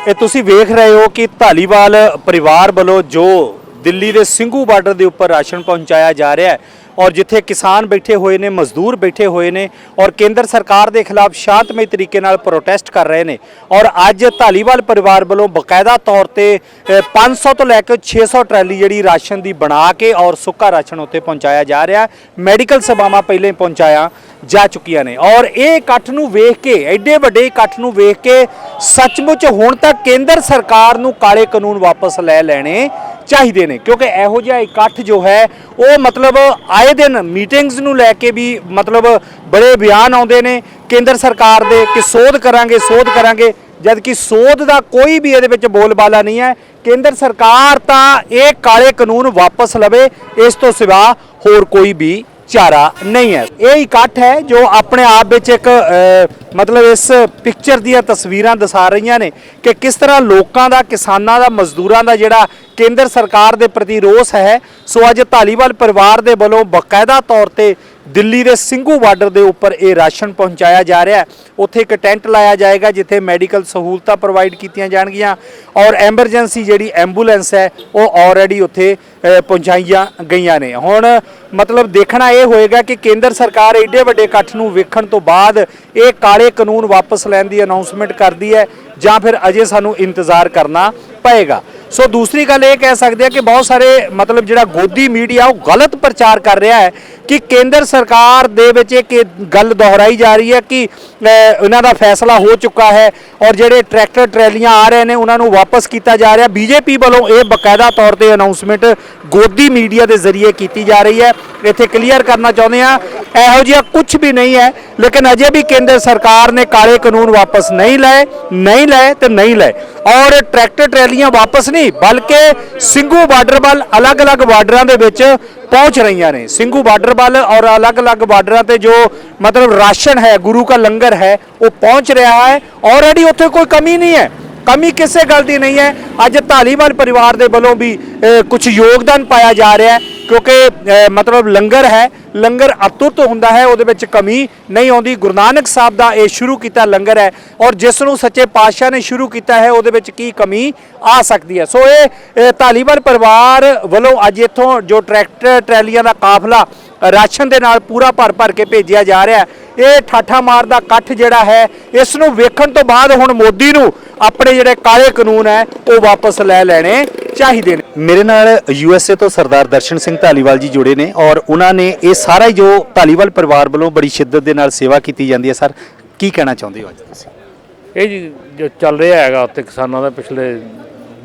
ਇਹ ਤੁਸੀਂ ਵੇਖ ਰਹੇ ਹੋ ਕਿ ਧਾਲੀਵਾਲ ਪਰਿਵਾਰ ਵੱਲੋਂ ਜੋ ਦਿੱਲੀ ਦੇ ਸਿੰਘੂ ਬਾਰਡਰ ਦੇ ਉੱਪਰ ਰਾਸ਼ਨ ਪਹੁੰਚਾਇਆ ਜਾ ਰਿਹਾ ਹੈ ਔਰ ਜਿੱਥੇ ਕਿਸਾਨ ਬੈਠੇ ਹੋਏ ਨੇ ਮਜ਼ਦੂਰ ਬੈਠੇ ਹੋਏ ਨੇ ਔਰ ਕੇਂਦਰ ਸਰਕਾਰ ਦੇ ਖਿਲਾਫ ਸ਼ਾਂਤਮਈ ਤਰੀਕੇ ਨਾਲ ਪ੍ਰੋਟੈਸਟ ਕਰ ਰਹੇ ਨੇ ਔਰ ਅੱਜ ਧਾਲੀਵਾਲ ਪਰਿਵਾਰ ਵੱਲੋਂ ਬਕਾਇਦਾ ਤੌਰ ਤੇ ਅ, 500 ਤੋਂ ਲੈ ਕੇ 600 ਟਰਾਲੀ ਜਿਹੜੀ ਰਾਸ਼ਨ ਦੀ ਬਣਾ ਕੇ ਔਰ ਸੁੱਕਾ ਰਾਸ਼ਨ ਉੱਤੇ ਪਹੁੰਚਾਇਆ ਜਾ ਰਿਹਾ ਮੈਡੀਕਲ ਸਭਾਵਾਂ ਪਹਿਲਾਂ ਪਹੁੰਚਾਇਆ ਜਾ ਚੁੱਕੀਆਂ ਨੇ। ਔਰ ਇਹ ਇਕੱਠ ਨੂੰ ਵੇਖ ਕੇ, ਐਡੇ ਵੱਡੇ ਇਕੱਠ ਨੂੰ ਵੇਖ ਕੇ ਸੱਚਮੁੱਚ ਹੁਣ ਤਾਂ ਕੇਂਦਰ ਸਰਕਾਰ ਨੂੰ ਕਾਲੇ ਕਾਨੂੰਨ ਵਾਪਸ ਲੈ ਲੈਣੇ ਚਾਹੀਦੇ ਨੇ। ਕਿਉਂਕਿ ਇਹੋ ਜਿਹਾ ਇਕੱਠ ਜੋ ਹੈ, ਉਹ ਮਤਲਬ ਆਏ ਦਿਨ ਮੀਟਿੰਗਸ ਨੂੰ ਲੈ ਕੇ ਵੀ ਮਤਲਬ ਬੜੇ ਬਿਆਨ ਆਉਂਦੇ ਨੇ। ਕੇਂਦਰ ਸਰਕਾਰ ਦੇ ਕਿ ਸੋਧ ਕਰਾਂਗੇ ਸੋਧ ਕਰਾਂਗੇ। ਜਦ ਕਿ ਸੋਧ ਦਾ ਕੋਈ ਵੀ ਇਹਦੇ ਵਿੱਚ ਬੋਲਬਾਲਾ ਨਹੀਂ ਹੈ। ਕੇਂਦਰ ਸਰਕਾਰ ਤਾਂ ਇਹ ਕਾਲੇ ਕਾਨੂੰਨ ਵਾਪਸ ਲਵੇ, ਇਸ ਤੋਂ ਸਿਵਾ ਹੋਰ ਕੋਈ ਵੀ ਚਾਰਾ ਨਹੀਂ ਹੈ। ਇਹ ਇਕੱਠ ਹੈ ਜੋ ਆਪਣੇ ਆਪ ਵਿੱਚ ਇੱਕ ਮਤਲਬ ਇਸ ਪਿਕਚਰ ਦੀਆਂ ਤਸਵੀਰਾਂ ਦਿਖਾ ਰਹੀਆਂ ਨੇ ਕਿ ਕਿਸ ਤਰ੍ਹਾਂ ਲੋਕਾਂ ਦਾ, ਕਿਸਾਨਾਂ ਦਾ, ਮਜ਼ਦੂਰਾਂ ਦਾ ਜਿਹੜਾ ਕੇਂਦਰ ਸਰਕਾਰ ਦੇ ਪ੍ਰਤੀ ਰੋਸ ਹੈ, ਸੋ ਅੱਜ ਧਾਲੀਵਾਲ ਪਰਿਵਾਰ ਦੇ ਵੱਲੋਂ ਬਕਾਇਦਾ ਤੌਰ ਤੇ ਦਿੱਲੀ ਦੇ ਸਿੰਘੂ ਬਾਰਡਰ ਦੇ ਉੱਪਰ ਇਹ ਰਾਸ਼ਨ ਪਹੁੰਚਾਇਆ ਜਾ ਰਿਹਾ ਉੱਥੇ ਇੱਕ ਟੈਂਟ ਲਾਇਆ ਜਾਏਗਾ, ਜਿੱਥੇ ਮੈਡੀਕਲ ਸਹੂਲਤਾਂ ਪ੍ਰੋਵਾਈਡ ਕੀਤੀਆਂ ਜਾਣਗੀਆਂ ਔਰ ਐਮਰਜੈਂਸੀ ਜਿਹੜੀ ਐਂਬੂਲੈਂਸ ਹੈ, ਉਹ ਆਲਰੇਡੀ ਉੱਥੇ ਪਹੁੰਚਾਈਆਂ ਗਈਆਂ ਨੇ। ਹੁਣ ਮਤਲਬ ਦੇਖਣਾ ਇਹ ਹੋਏਗਾ ਕਿ ਕੇਂਦਰ ਸਰਕਾਰ ਏਡੇ ਵੱਡੇ ਇਕੱਠ ਨੂੰ ਵੇਖਣ ਤੋਂ ਬਾਅਦ ਇਹ ਕਾਲੇ ਕਾਨੂੰਨ ਵਾਪਸ ਲੈਣ ਦੀ ਅਨਾਉਂਸਮੈਂਟ ਕਰਦੀ ਹੈ ਜਾਂ ਫਿਰ ਅਜੇ ਸਾਨੂੰ ਇੰਤਜ਼ਾਰ ਕਰਨਾ ਪਏਗਾ। ਸੋ ਦੂਸਰੀ ਗੱਲ ਇਹ ਕਹਿ ਸਕਦੇ ਆ ਕਿ ਬਹੁਤ ਸਾਰੇ, ਮਤਲਬ ਜਿਹੜਾ ਗੋਦੀ ਮੀਡੀਆ, ਉਹ ਗਲਤ ਪ੍ਰਚਾਰ ਕਰ ਰਿਹਾ ਹੈ ਕਿ ਕੇਂਦਰ ਸਰਕਾਰ ਦੇ ਵਿੱਚ ਇੱਕ ਇਹ ਗੱਲ ਦੁਹਰਾਈ ਜਾ ਰਹੀ ਹੈ ਕਿ ਇਹਨਾਂ ਦਾ ਫੈਸਲਾ ਹੋ ਚੁੱਕਾ ਹੈ ਔਰ ਜਿਹੜੇ ਟਰੈਕਟਰ, ਟਰੈਲੀਆਂ ਆ ਰਹੇ ਨੇ, ਉਹਨਾਂ ਨੂੰ ਵਾਪਸ ਕੀਤਾ ਜਾ ਰਿਹਾ। ਬੀਜੇਪੀ ਵੱਲੋਂ ਇਹ ਬਕਾਇਦਾ ਤੌਰ ਤੇ ਅਨਾਉਂਸਮੈਂਟ ਗੋਦੀ ਮੀਡੀਆ ਦੇ ਜ਼ਰੀਏ ਕੀਤੀ ਜਾ ਰਹੀ ਹੈ। ਇੱਥੇ ਕਲੀਅਰ ਕਰਨਾ ਚਾਹੁੰਦੇ ਆ ਇਹੋ ਜਿਹਾ ਕੁਝ ਵੀ ਨਹੀਂ ਹੈ, ਲੇਕਿਨ ਅਜੇ ਵੀ ਕੇਂਦਰ ਸਰਕਾਰ ਨੇ ਕਾਲੇ ਕਾਨੂੰਨ ਵਾਪਸ ਨਹੀਂ ਲਏ ਨਹੀਂ ਲਏ ਤੇ ਨਹੀਂ ਲਏ। ਔਰ ਟਰੈਕਟਰ, ਟਰੈਲੀਆਂ ਵਾਪਸ ਨਹੀਂ ਬਲਕਿ ਸਿੰਘੂ ਬਾਰਡਰ ਵੱਲ ਅਲੱਗ-ਅਲੱਗ ਬਾਰਡਰਾਂ ਦੇ ਵਿੱਚ ਪਹੁੰਚ ਰਹੀਆਂ ਨੇ। ਸਿੰਘੂ ਬਾਰਡਰ ਵੱਲ ਔਰ ਅਲੱਗ-ਅਲੱਗ ਬਾਰਡਰਾਂ ਤੇ ਜੋ ਮਤਲਬ ਰਾਸ਼ਨ ਹੈ, ਗੁਰੂ ਕਾ ਲੰਗਰ ਹੈ, ਉਹ ਪਹੁੰਚ ਰਿਹਾ ਹੈ। ਆਲਰੇਡੀ ਉੱਥੇ ਕੋਈ ਕਮੀ ਨਹੀਂ ਹੈ। ਕਮੀ ਕਿਸੇ ਗੱਲ ਦੀ ਨਹੀਂ ਹੈ। ਅੱਜ ਧਾਲੀਵਾਲ ਪਰਿਵਾਰ ਦੇ ਵੱਲੋਂ ਵੀ ਕੁਝ ਯੋਗਦਾਨ ਪਾਇਆ ਜਾ ਰਿਹਾ ਹੈ। ਕਿਉਂਕਿ ਮਤਲਬ ਲੰਗਰ ਹੈ ਲੰਗਰ ਅਤੁੱਤ ਹੁੰਦਾ ਹੈ ਉਹਦੇ ਵਿੱਚ ਕਮੀ ਨਹੀਂ ਆਉਂਦੀ। ਗੁਰੂ ਨਾਨਕ ਸਾਹਿਬ ਦਾ ਇਹ ਸ਼ੁਰੂ ਕੀਤਾ ਲੰਗਰ ਹੈ ਔਰ ਜਿਸ ਨੂੰ ਸੱਚੇ ਪਾਤਸ਼ਾਹ ਨੇ ਸ਼ੁਰੂ ਕੀਤਾ ਹੈ ਉਹਦੇ ਵਿੱਚ ਕੀ ਕਮੀ ਆ ਸਕਦੀ ਹੈ। ਸੋ ਇਹ ਅ, ਧਾਲੀਵਾਲ ਪਰਿਵਾਰ ਵੱਲੋਂ ਅੱਜ ਇੱਥੋਂ ਜੋ ਟਰੈਕਟਰ ਟਰੈਲੀਆਂ ਦਾ ਕਾਫਲਾ ਰਾਸ਼ਨ ਦੇ ਨਾਲ ਪੂਰਾ ਭਰ ਭਰ ਕੇ ਭੇਜਿਆ ਜਾ ਰਿਹਾ ਹੈ। ਇਹ ਠਾਠਾ ਮਾਰ ਦਾ ਇਕੱਠ ਜਿਹੜਾ ਹੈ ਇਸ ਨੂੰ ਵੇਖਣ ਤੋਂ ਬਾਅਦ ਹੁਣ ਮੋਦੀ ਨੂੰ ਆਪਣੇ ਜਿਹੜੇ ਕਾਲੇ ਕਾਨੂੰਨ ਹੈ ਉਹ ਵਾਪਸ ਲੈ ਲੈਣੇ ਚਾਹੀਦੇ ਨੇ। ਮੇਰੇ ਨਾਲ ਯੂਐਸਏ ਤੋਂ ਸਰਦਾਰ ਦਰਸ਼ਨ ਸਿੰਘ ਧਾਲੀਵਾਲ ਜੀ ਜੁੜੇ ਨੇ ਔਰ ਉਹਨਾਂ ਨੇ ਇਹ ਸਾਰਾ ਹੀ ਜੋ ਧਾਲੀਵਾਲ ਪਰਿਵਾਰ ਵੱਲੋਂ ਬੜੀ ਸ਼ਿੱਦਤ ਦੇ ਨਾਲ ਸੇਵਾ ਕੀਤੀ ਜਾਂਦੀ ਹੈ। ਸਰ ਕੀ ਕਹਿਣਾ ਚਾਹੁੰਦੇ ਹੋ ਅੱਜ ਤੁਸੀਂ? ਇਹ ਜੀ ਜੋ ਚੱਲ ਰਿਹਾ ਹੈਗਾ ਉੱਥੇ ਕਿਸਾਨਾਂ ਦਾ ਪਿਛਲੇ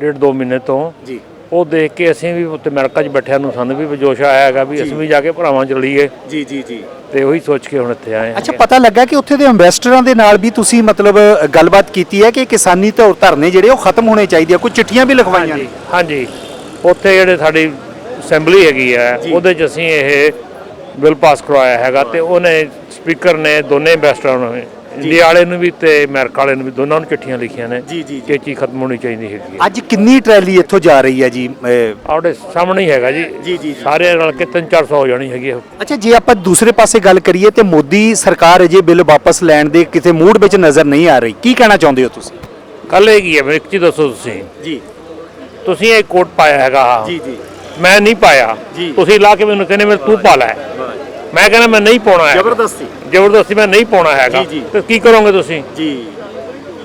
ਡੇਢ ਦੋ ਮਹੀਨੇ ਤੋਂ ਜੀ। ਉਹ ਦੇਖ ਕੇ ਅਸੀਂ ਵੀ ਉੱਤੇ ਅਮਰੀਕਾ 'ਚ ਬੈਠਿਆਂ ਨੂੰ ਸਾਨੂੰ ਵੀ ਜੋਸ਼ ਆਇਆ ਹੈਗਾ ਵੀ ਅਸੀਂ ਵੀ ਜਾ ਕੇ ਭਰਾਵਾਂ ਚ ਰਲੀਏ। ਜੀ ਜੀ ਜੀ। ਤੇ ਉਹੀ ਸੋਚ ਕੇ ਹੁਣ ਇੱਥੇ ਆਏ ਹਾਂ। ਅੱਛਾ ਪਤਾ ਲੱਗਾ ਕਿ ਉੱਥੇ ਦੇ ਇਨਵੈਸਟਰਾਂ ਦੇ ਨਾਲ ਵੀ ਤੁਸੀਂ ਮਤਲਬ ਗੱਲਬਾਤ ਕੀਤੀ ਹੈ ਕਿ ਕਿਸਾਨੀ ਧੌਰ ਧਰਨੇ ਜਿਹੜੇ ਉਹ ਖਤਮ ਹੋਣੇ ਚਾਹੀਦੇ ਆ? ਕੋਈ ਚਿੱਠੀਆਂ ਵੀ ਲਿਖਵਾਈਆਂ ਨੇ? ਹਾਂਜੀ ਉੱਥੇ ਜਿਹੜੇ ਸਾਡੀ ਅਸੈਂਬਲੀ ਹੈਗੀ ਹੈ ਉਹਦੇ 'ਚ ਅਸੀਂ ਇਹ ਬਿੱਲ ਪਾਸ ਕਰਵਾਇਆ ਹੈਗਾ ਤੇ ਉਹਨੇ ਸਪੀਕਰ ਨੇ ਦੋਨੇ ਇਨਵੈਸਟਰਾਂ ਨੂੰ ਇੰਡੀਆ ਵਾਲੇ ਨੂੰ ਵੀ ਤੇ ਅਮਰੀਕਾ ਵਾਲੇ ਨੂੰ ਵੀ ਦੋਨਾਂ ਨੂੰ ਚਿੱਠੀਆਂ ਲਿਖੀਆਂ ਨੇ ਜੀ, ਜੀ, ਕਿ ਇਹ ਚੀਜ਼ ਖਤਮ ਹੋਣੀ ਚਾਹੀਦੀ ਹੈਗੀ ਹੈ। ਅੱਜ ਕਿੰਨੀ ਟਰੈਲੀ ਇੱਥੋਂ ਜਾ ਰਹੀ ਹੈ ਜੀ? ਅਹ, ਸਾਹਮਣੇ ਹੀ ਹੈਗਾ ਜੀ। ਜੀ, ਜੀ, ਜੀ। ਸਾਰੇ ਰਲ ਕੇ 3-400 ਹੋ ਜਾਣੀ ਹੈਗੀ ਉਹ ਅੱਛਾ ਜੇ ਆਪਾਂ ਦੂਸਰੇ ਪਾਸੇ ਗੱਲ ਕਰੀਏ ਤੇ ਮੋਦੀ ਸਰਕਾਰ ਅਜੇ ਬਿੱਲ ਵਾਪਸ ਲੈਣ ਦੇ ਕਿਤੇ ਮੂਡ ਵਿੱਚ ਨਜ਼ਰ ਨਹੀਂ ਆ ਰਹੀ। ਕੀ ਕਹਿਣਾ ਚਾਹੁੰਦੇ ਹੋ ਤੁਸੀਂ? ਕੱਲ ਇਹ ਕੀ ਹੈ? ਮੈਨੂੰ ਇੱਕ ਚੀਜ਼ ਦੱਸੋ ਤੁਸੀਂ। ਜੀ। ਤੁਸੀਂ ਇਹ ਕੋਟ ਪਾਇਆ ਹੈਗਾ। ਜੀ ਮੈਂ ਨਹੀਂ ਪਾਇਆ। ਜੀ। ਤੁਸੀਂ ਲਾ ਕੇ ਮੈਨੂੰ ਕਹਿੰਦੇ ਮੈਂ ਤੂੰ ਪਾ ਲੈ। ਮੈਂ ਕਹਿੰਦਾ ਮੈਂ ਨਹੀਂ ਪਾਉਣਾ ਹੈ ਜ਼ਬਰਦਸਤੀ। ਜ਼ਬਰਦਸਤੀ ਮੈਂ ਨਹੀਂ ਪਾਉਣਾ ਹੈਗਾ। ਜੀ, ਜੀ। ਤੇ ਕੀ ਕਰੋਗੇ ਤੁਸੀਂ? ਜੀ।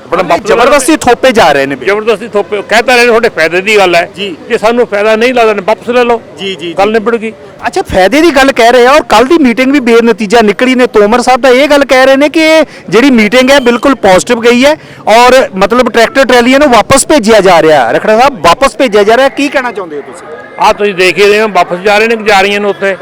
ਆਪਣਾ ਜ਼ਬਰਦਸਤੀ ਥੋਪੇ ਜਾ ਰਹੇ ਨੇ ਬਿੱਲ। ਜ਼ਬਰਦਸਤੀ ਥੋਪੇ ਕਹਤਾ ਰਹੇ ਨੇ ਤੁਹਾਡੇ ਫਾਇਦੇ ਦੀ ਗੱਲ ਹੈ। ਜੀ। ਜੇ ਸਾਨੂੰ ਫਾਇਦਾ ਨਹੀਂ ਲੱਗਦਾ ਨੇ ਵਾਪਸ ਲੈ ਲਓ। ਜੀ, ਜੀ, ਗੱਲ ਨਿਬੜ ਗਈ। ਅੱਛਾ ਫਾਇਦੇ ਦੀ ਗੱਲ ਕਹਿ ਰਹੇ ਆ ਔਰ ਕੱਲ ਦੀ ਮੀਟਿੰਗ ਵੀ ਬੇਨਤੀਜਾ ਨਿਕਲੀ ਨੇ। ਤੋਮਰ ਸਾਹਿਬ ਤਾਂ ਇਹ ਗੱਲ ਕਹਿ ਰਹੇ ਨੇ ਕਿ ਇਹ ਜਿਹੜੀ ਮੀਟਿੰਗ ਹੈ ਬਿਲਕੁਲ ਪੋਜ਼ਿਟਿਵ ਗਈ ਹੈ ਔਰ ਮਤਲਬ ਟਰੈਕਟਰ ਟਰੈਲੀਆਂ ਨੂੰ ਵਾਪਸ ਭੇਜਿਆ ਜਾ ਰਿਹਾ ਰਖੜਾ ਸਾਹਿਬ ਵਾਪਸ ਭੇਜਿਆ ਜਾ ਰਿਹਾ ਕੀ ਕਹਿਣਾ ਚਾਹੁੰਦੇ ਹੋ ਤੁਸੀਂ? ਆਹ ਤੁਸੀਂ ਦੇਖ ਹੀ ਰਹੇ ਹੋ ਵਾਪਸ ਜਾ ਰਹੇ ਨੇ ਕਿ ਜਾ ਰਹੀਆਂ ਨੇ ਉੱਥੇ।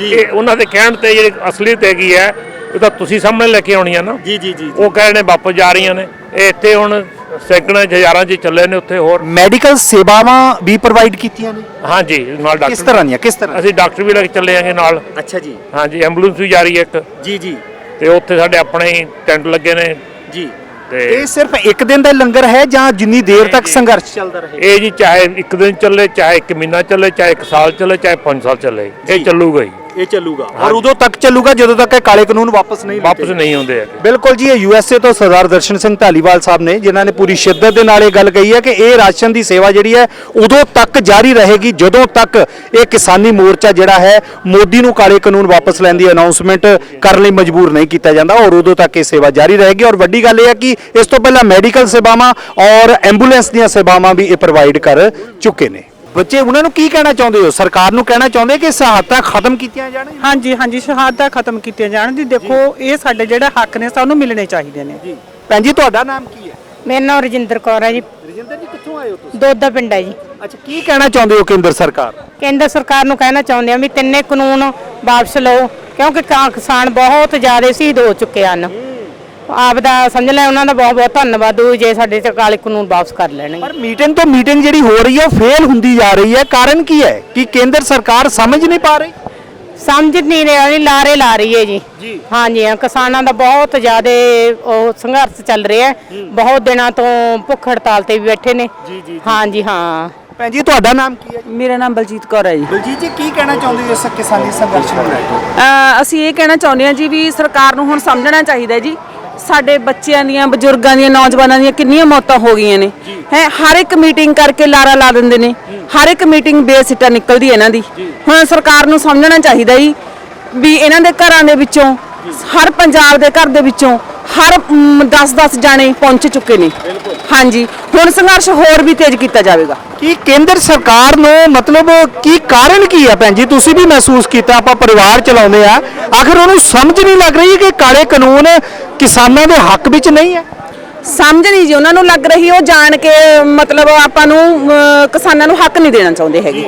ਇਹ ਉਹਨਾਂ ਦੇ ਕਹਿਣ ਤੇ ਜਿਹੜੀ ਅਸਲੀਅਤ ਹੈਗੀ ਹੈ ਉਹ ਤਾਂ ਤੁਸੀਂ ਸਾਹਮਣੇ ਲੈ ਕੇ ਆਉਣੀ ਆ ਨਾ। ਜੀ ਜੀ ਜੀ ਉਹ ਕਹਿ ਰਹੇ ਨੇ ਵਾਪਸ ਜਾ ਰਹੀਆਂ ਨੇ। ਇਹ ਇੱਥੇ ਹੁਣ ਸੈਂਕੜਾਂ ਚ ਹਜ਼ਾਰਾਂ ਚ ਚੱਲੇ ਨੇ ਉੱਥੇ ਹੋਰ। ਮੈਡੀਕਲ ਸੇਵਾਵਾਂ ਵੀ ਪ੍ਰੋਵਾਈਡ ਕੀਤੀਆਂ ਨੇ? ਹਾਂਜੀ ਨਾਲ ਕਿਸ ਡਾਕਟਰ ਤਰ੍ਹਾਂ ਦੀਆਂ ਕਿਸ ਤਰ੍ਹਾਂ? ਅਸੀਂ ਡਾਕਟਰ ਵੀ ਲੈ ਕੇ ਚੱਲੇ ਆਂਗੇ ਨਾਲ। ਅੱਛਾ ਜੀ। ਹਾਂਜੀ ਐਂਬੂਲੈਂਸ ਵੀ ਜਾ ਰਹੀ ਹੈ ਇੱਕ। ਜੀ ਜੀ। ਤੇ ਉੱਥੇ ਸਾਡੇ ਆਪਣੇ ਹੀ ਟੈਂਟ ਲੱਗੇ ਨੇ। ਜੀ। ਤੇ ਇਹ ਸਿਰਫ ਇੱਕ ਦਿਨ ਦਾ ਲੰਗਰ ਹੈ ਜਾਂ ਜਿੰਨੀ ਦੇਰ ਤੱਕ ਸੰਘਰਸ਼ ਚੱਲਦਾ ਰਹੇ। ਇਹ ਜੀ ਚਾਹੇ ਇੱਕ ਦਿਨ ਚੱਲੇ ਚਾਹੇ ਇੱਕ ਮਹੀਨਾ ਚੱਲੇ ਚਾਹੇ ਇੱਕ ਸਾਲ ਚੱਲੇ ਚਾਹੇ ਪੰਜ ਸਾਲ ਚੱਲੇ। ਇਹ ਚੱਲੂਗਾ ਹੀ। ਇਹ ਚੱਲੂਗਾ। ਔਰ ਉਦੋਂ ਤੱਕ ਚੱਲੂਗਾ ਜਦੋਂ ਤੱਕ ਇਹ ਕਾਲੇ ਕਾਨੂੰਨ ਵਾਪਸ ਨਹੀਂ ਵਾਪਸ ਨਹੀਂ ਆਉਂਦੇ ਹੈਗੇ। ਬਿਲਕੁਲ ਜੀ ਇਹ ਯੂਐਸਏ ਤੋਂ ਸਰਦਾਰ ਦਰਸ਼ਨ ਸਿੰਘ ਢਾਲੀਵਾਲ ਸਾਹਿਬ ਨੇ ਜਿਨ੍ਹਾਂ ਨੇ ਪੂਰੀ ਸ਼ਿੱਦਤ ਦੇ ਨਾਲ ਇਹ ਗੱਲ ਕਹੀ ਹੈ ਕਿ ਇਹ ਰਾਸ਼ਨ ਦੀ ਸੇਵਾ ਜਿਹੜੀ ਹੈ ਉਦੋਂ ਤੱਕ ਜਾਰੀ ਰਹੇਗੀ ਜਦੋਂ ਤੱਕ ਇਹ ਕਿਸਾਨੀ ਮੋਰਚਾ ਜਿਹੜਾ ਹੈ ਮੋਦੀ ਨੂੰ ਕਾਲੇ ਕਾਨੂੰਨ ਵਾਪਸ ਲੈਣ ਦੀ ਅਨਾਉਂਸਮੈਂਟ ਕਰਨ ਲਈ ਮਜਬੂਰ ਨਹੀਂ ਕੀਤਾ ਜਾਂਦਾ ਔਰ ਉਦੋਂ ਤੱਕ ਇਹ ਸੇਵਾ ਜਾਰੀ ਰਹੇਗੀ। ਔਰ ਵੱਡੀ ਗੱਲ ਇਹ ਹੈ ਕਿ ਇਸ ਤੋਂ ਪਹਿਲਾਂ ਮੈਡੀਕਲ ਸੇਵਾਵਾਂ ਔਰ ਐਂਬੂਲੈਂਸ ਦੀਆਂ ਸੇਵਾਵਾਂ ਵੀ ਇਹ ਪ੍ਰੋਵਾਈਡ ਕਰ ਚੁੱਕੇ ਨੇ। ਬੱਚੇ ਉਹਨਾਂ ਨੂੰ ਕੀ ਕਹਿਣਾ ਚਾਹੁੰਦੇ ਹੋ? ਸਰਕਾਰ ਨੂੰ ਕਹਿਣਾ ਚਾਹੁੰਦੇ ਕਿ ਸਹਾਇਤਾ ਖਤਮ ਕੀਤੀਆਂ ਜਾਣ? ਹਾਂਜੀ ਹਾਂਜੀ ਸ਼ਹਾਦਤਾਂ ਖਤਮ ਕੀਤੀਆਂ ਜਾਣ ਦੀ। ਦੇਖੋ ਇਹ ਸਾਡੇ ਜਿਹੜੇ ਹੱਕ ਨੇ ਸਾਨੂੰ ਮਿਲਣੇ ਚਾਹੀਦੇ ਨੇ। ਜੀ। ਭੈਣ ਜੀ ਤੁਹਾਡਾ ਨਾਮ ਕੀ ਹੈ? ਮੇਰਾ ਨਾਮ ਰਜਿੰਦਰ ਕੌਰ ਹੈ ਜੀ। ਰਜਿੰਦਰ ਜੀ ਕਿੱਥੋਂ ਆਏ ਹੋ ਤੁਸੀਂ? ਦੋਦਾ ਪਿੰਡ ਹੈ ਜੀ। ਅੱਛਾ ਕੀ ਕਹਿਣਾ ਚਾਹੁੰਦੇ ਹੋ ਕੇਂਦਰ ਸਰਕਾਰ? ਕੇਂਦਰ ਸਰਕਾਰ ਨੂੰ ਕਹਿਣਾ ਚਾਹੁੰਦੇ ਆ ਵੀ ਤਿੰਨੇ ਕਾਨੂੰਨ ਵਾਪਸ ਲਓ ਕਿਉਂਕਿ ਕਾ- ਕਿਸਾਨ ਬਹੁਤ ਜ਼ਿਆਦਾ ਸ਼ਹੀਦ ਹੋ ਚੁੱਕੇ ਹਨ। ਆਪ ਦਾ ਸਮਝ ਲੈ ਉਹਨਾਂ ਦਾ ਬਹੁਤ ਬਹੁਤ ਧੰਨਵਾਦ। ਹੋਊ ਜੇ ਸਾਡੇ ਤੇ ਕਾਲੇ ਕਾਨੂੰਨ ਵਾਪਸ ਕਰ ਲੈਣਗੇ। ਪਰ ਮੀਟਿੰਗ ਤੋਂ ਮੀਟਿੰਗ ਜਿਹੜੀ ਹੋ ਰਹੀ ਹੈ ਉਹ ਫੇਲ ਹੁੰਦੀ ਜਾ ਰਹੀ ਹੈ। ਕਾਰਨ ਕੀ ਹੈ? ਕਿ ਕੇਂਦਰ ਸਰਕਾਰ ਸਮਝ ਨਹੀਂ ਪਾ ਰਹੀ? ਸਮਝ ਨਹੀਂ ਰਿਹਾ ਜੀ ਲਾਰੇ ਲਾ ਰਹੀ ਹੈ ਜੀ। ਜੀ। ਹਾਂਜੀ ਹਾਂ ਕਿਸਾਨਾਂ ਦਾ ਬਹੁਤ ਜ਼ਿਆਦਾ ਉਹ ਸੰਘਰਸ਼ ਚੱਲ ਰਿਹਾ ਹੈ। ਬਹੁਤ ਦਿਨਾਂ ਤੋਂ ਭੁੱਖ ਹੜਤਾਲ ਤੇ ਵੀ ਬੈਠੇ ਨੇ। ਹਾਂਜੀ ਹਾਂ। ਭੈਣ ਜੀ ਤੁਹਾਡਾ ਨਾਮ ਕੀ ਹੈ ਮੇਰਾ ਨਾਮ ਬਲਜੀਤ ਕੌਰ ਹੈ ਜੀ। ਬਲਜੀਤ ਜੀ ਕੀ ਕਹਿਣਾ ਚਾਹੁੰਦੇ ਹੋ ਇਸ ਕਿਸਾਨੀ ਸੰਘਰਸ਼ ਨੂੰ ਲੈ ਕੇ? ਅਸੀਂ ਇਹ ਕਹਿਣਾ ਚਾਹੁੰਦੇ ਹਾਂ ਜੀ ਵੀ ਸਰਕਾਰ ਨੂੰ ਹੁਣ ਸਮਝਣਾ ਚਾਹੀਦਾ ਹੈ ਜੀ ਸਾਡੇ ਬੱਚਿਆਂ ਦੀਆਂ ਬਜ਼ੁਰਗਾਂ ਦੀਆਂ ਨੌਜਵਾਨਾਂ ਦੀਆਂ ਕਿੰਨੀਆਂ ਮੌਤਾਂ ਹੋ ਗਈਆਂ ਨੇ। ਹੈ ਹਰ ਇੱਕ ਮੀਟਿੰਗ ਕਰਕੇ ਲਾਰਾ ਲਾ ਦਿੰਦੇ ਨੇ। ਹਰ ਇੱਕ ਮੀਟਿੰਗ ਬੇਸਿੱਟਾ ਨਿਕਲਦੀ ਹੈ ਇਹਨਾਂ ਦੀ। ਹੁਣ ਸਰਕਾਰ ਨੂੰ ਸਮਝਣਾ ਚਾਹੀਦਾ ਜੀ ਵੀ ਇਹਨਾਂ ਦੇ ਘਰਾਂ ਦੇ ਵਿੱਚੋਂ ਹਰ ਪੰਜਾਬ ਦੇ ਘਰ ਦੇ ਵਿੱਚੋਂ ਹਰ 10-10 ਜਾਣੇ ਪਹੁੰਚ ਚੁੱਕੇ ਨੇ। ਹਾਂਜੀ। ਹੁਣ ਸੰਘਰਸ਼ ਹੋਰ ਵੀ ਤੇਜ਼ ਕੀਤਾ ਜਾਵੇਗਾ। ਕੀ ਕੇਂਦਰ ਸਰਕਾਰ ਨੂੰ ਮਤਲਬ ਕੀ ਕਾਰਨ ਕੀ ਹੈ ਭੈਣ ਜੀ? ਤੁਸੀਂ ਵੀ ਮਹਿਸੂਸ ਕੀਤਾ ਆਪਾਂ ਪਰਿਵਾਰ ਚਲਾਉਂਦੇ ਆ। ਆਖਰ ਉਹਨੂੰ ਸਮਝ ਨਹੀਂ ਲੱਗ ਰਹੀ ਕਿ ਕਾਲੇ ਕਾਨੂੰਨ ਕਿਸਾਨਾਂ ਦੇ ਹੱਕ ਵਿੱਚ ਨਹੀਂ ਹੈ ਸਮਝ ਨਹੀਂ ਜੀ ਉਹਨਾਂ ਨੂੰ ਲੱਗ ਰਹੀ ਉਹ ਜਾਣ ਕੇ ਮਤਲਬ ਆਪਾਂ ਨੂੰ ਕਿਸਾਨਾਂ ਨੂੰ ਹੱਕ ਨਹੀਂ ਦੇਣਾ ਚਾਹੁੰਦੇ ਹੈਗੇ।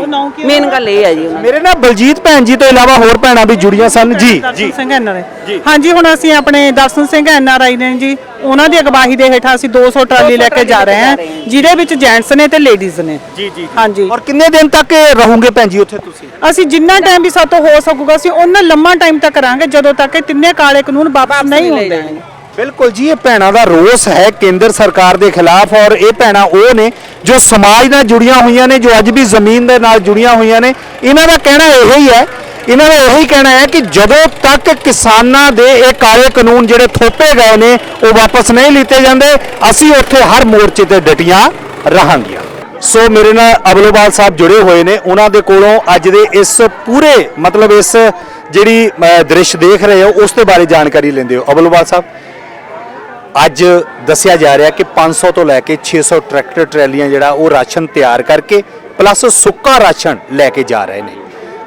ਮੇਨ ਗੱਲ ਇਹ ਹੈ ਜੀ ਉਹਨਾਂ ਦੀ। ਮੇਰੇ ਨਾਲ ਬਲਜੀਤ ਭੈਣ ਜੀ ਤੋਂ ਇਲਾਵਾ ਹੋਰ ਭੈਣਾਂ ਵੀ ਜੁੜੀਆਂ ਸਨ। ਜੀ। ਦਰਸ਼ਨ ਸਿੰਘ ਐਨਆਰਆਈ ਹਾਂਜੀ ਹੁਣ ਅਸੀਂ ਆਪਣੇ ਦਰਸ਼ਨ ਸਿੰਘ ਐਨਆਰਆਈ ਨੇ ਜੀ ਉਹਨਾਂ ਦੀ ਅਗਵਾਈ ਦੇ ਹੇਠਾਂ ਅਸੀਂ 200 ਟਰਾਲੀ ਲੈ ਕੇ ਜਾ ਰਹੇ ਹਾਂ ਜਿਹਦੇ ਵਿੱਚ ਜੈਂਟਸ ਨੇ ਤੇ ਲੇਡੀਜ਼ ਨੇ। ਜੀ ਜੀ ਹਾਂਜੀ। ਔਰ ਕਿੰਨੇ ਦਿਨ ਤੱਕ ਰਹੋਗੇ ਭੈਣ ਜੀ ਉੱਥੇ ਤੁਸੀਂ? ਅਸੀਂ ਜਿੰਨਾ ਟਾਈਮ ਵੀ ਸਾਤੋਂ ਹੋ ਸਕੂਗਾ ਅਸੀਂ ਉਹਨਾਂ ਲੰਮਾ ਟਾਈਮ ਤੱਕ ਕਰਾਂਗੇ ਜਦੋਂ ਤੱਕ ਇਹ ਤਿੰਨੇ ਕਾਲੇ ਕਾਨੂੰਨ ਵਾਪਸ ਨਹੀਂ ਹੁੰਦੇ ਬਿਲਕੁਲ ਜੀ ਇਹ ਭੈਣਾਂ ਦਾ ਰੋਸ ਹੈ ਕੇਂਦਰ ਸਰਕਾਰ ਦੇ ਖਿਲਾਫ ਔਰ ਇਹ ਭੈਣਾਂ ਉਹ ਨੇ ਜੋ ਸਮਾਜ ਨਾਲ ਜੁੜੀਆਂ ਹੋਈਆਂ ਨੇ ਜੋ ਅੱਜ ਵੀ ਜ਼ਮੀਨ ਦੇ ਨਾਲ ਜੁੜੀਆਂ ਹੋਈਆਂ ਨੇ। ਇਹਨਾਂ ਦਾ ਕਹਿਣਾ ਇਹੋ ਹੀ ਹੈ ਇਹਨਾਂ ਦਾ ਇਹੀ ਕਹਿਣਾ ਹੈ ਕਿ ਜਦੋਂ ਤੱਕ ਕਿਸਾਨਾਂ ਦੇ ਇਹ ਕਾਲੇ ਕਾਨੂੰਨ ਜਿਹੜੇ ਥੋਪੇ ਗਏ ਨੇ ਉਹ ਵਾਪਸ ਨਹੀਂ ਲਿੱਤੇ ਜਾਂਦੇ ਅਸੀਂ ਉੱਥੇ ਹਰ ਮੋਰਚੇ ਤੇ ਡਟੀਆਂ ਰਹਾਂਗੀਆਂ। ਸੋ ਮੇਰੇ ਨਾਲ ਅਬਲੋਵਾਲ ਸਾਹਿਬ ਜੁੜੇ ਹੋਏ ਨੇ ਉਹਨਾਂ ਦੇ ਕੋਲੋਂ ਅੱਜ ਦੇ ਇਸ ਪੂਰੇ ਮਤਲਬ ਇਸ ਜਿਹੜੀ ਅ, ਦ੍ਰਿਸ਼ ਦੇਖ ਰਹੇ ਹੋ ਉਸ ਦੇ ਬਾਰੇ ਜਾਣਕਾਰੀ ਲੈਂਦੇ ਹੋ। ਅਬਲੋਵਾਲ ਸਾਹਿਬ। ਅੱਜ ਦੱਸਿਆ ਜਾ ਰਿਹਾ ਕਿ 500 ਤੋਂ ਲੈ ਕੇ 600 ਟਰੈਕਟਰ ਟਰੈਲੀਆਂ ਜਿਹੜਾ ਉਹ ਰਾਸ਼ਨ ਤਿਆਰ ਕਰਕੇ ਪਲੱਸ ਸੁੱਕਾ ਰਾਸ਼ਨ ਲੈ ਕੇ ਜਾ ਰਹੇ ਨੇ।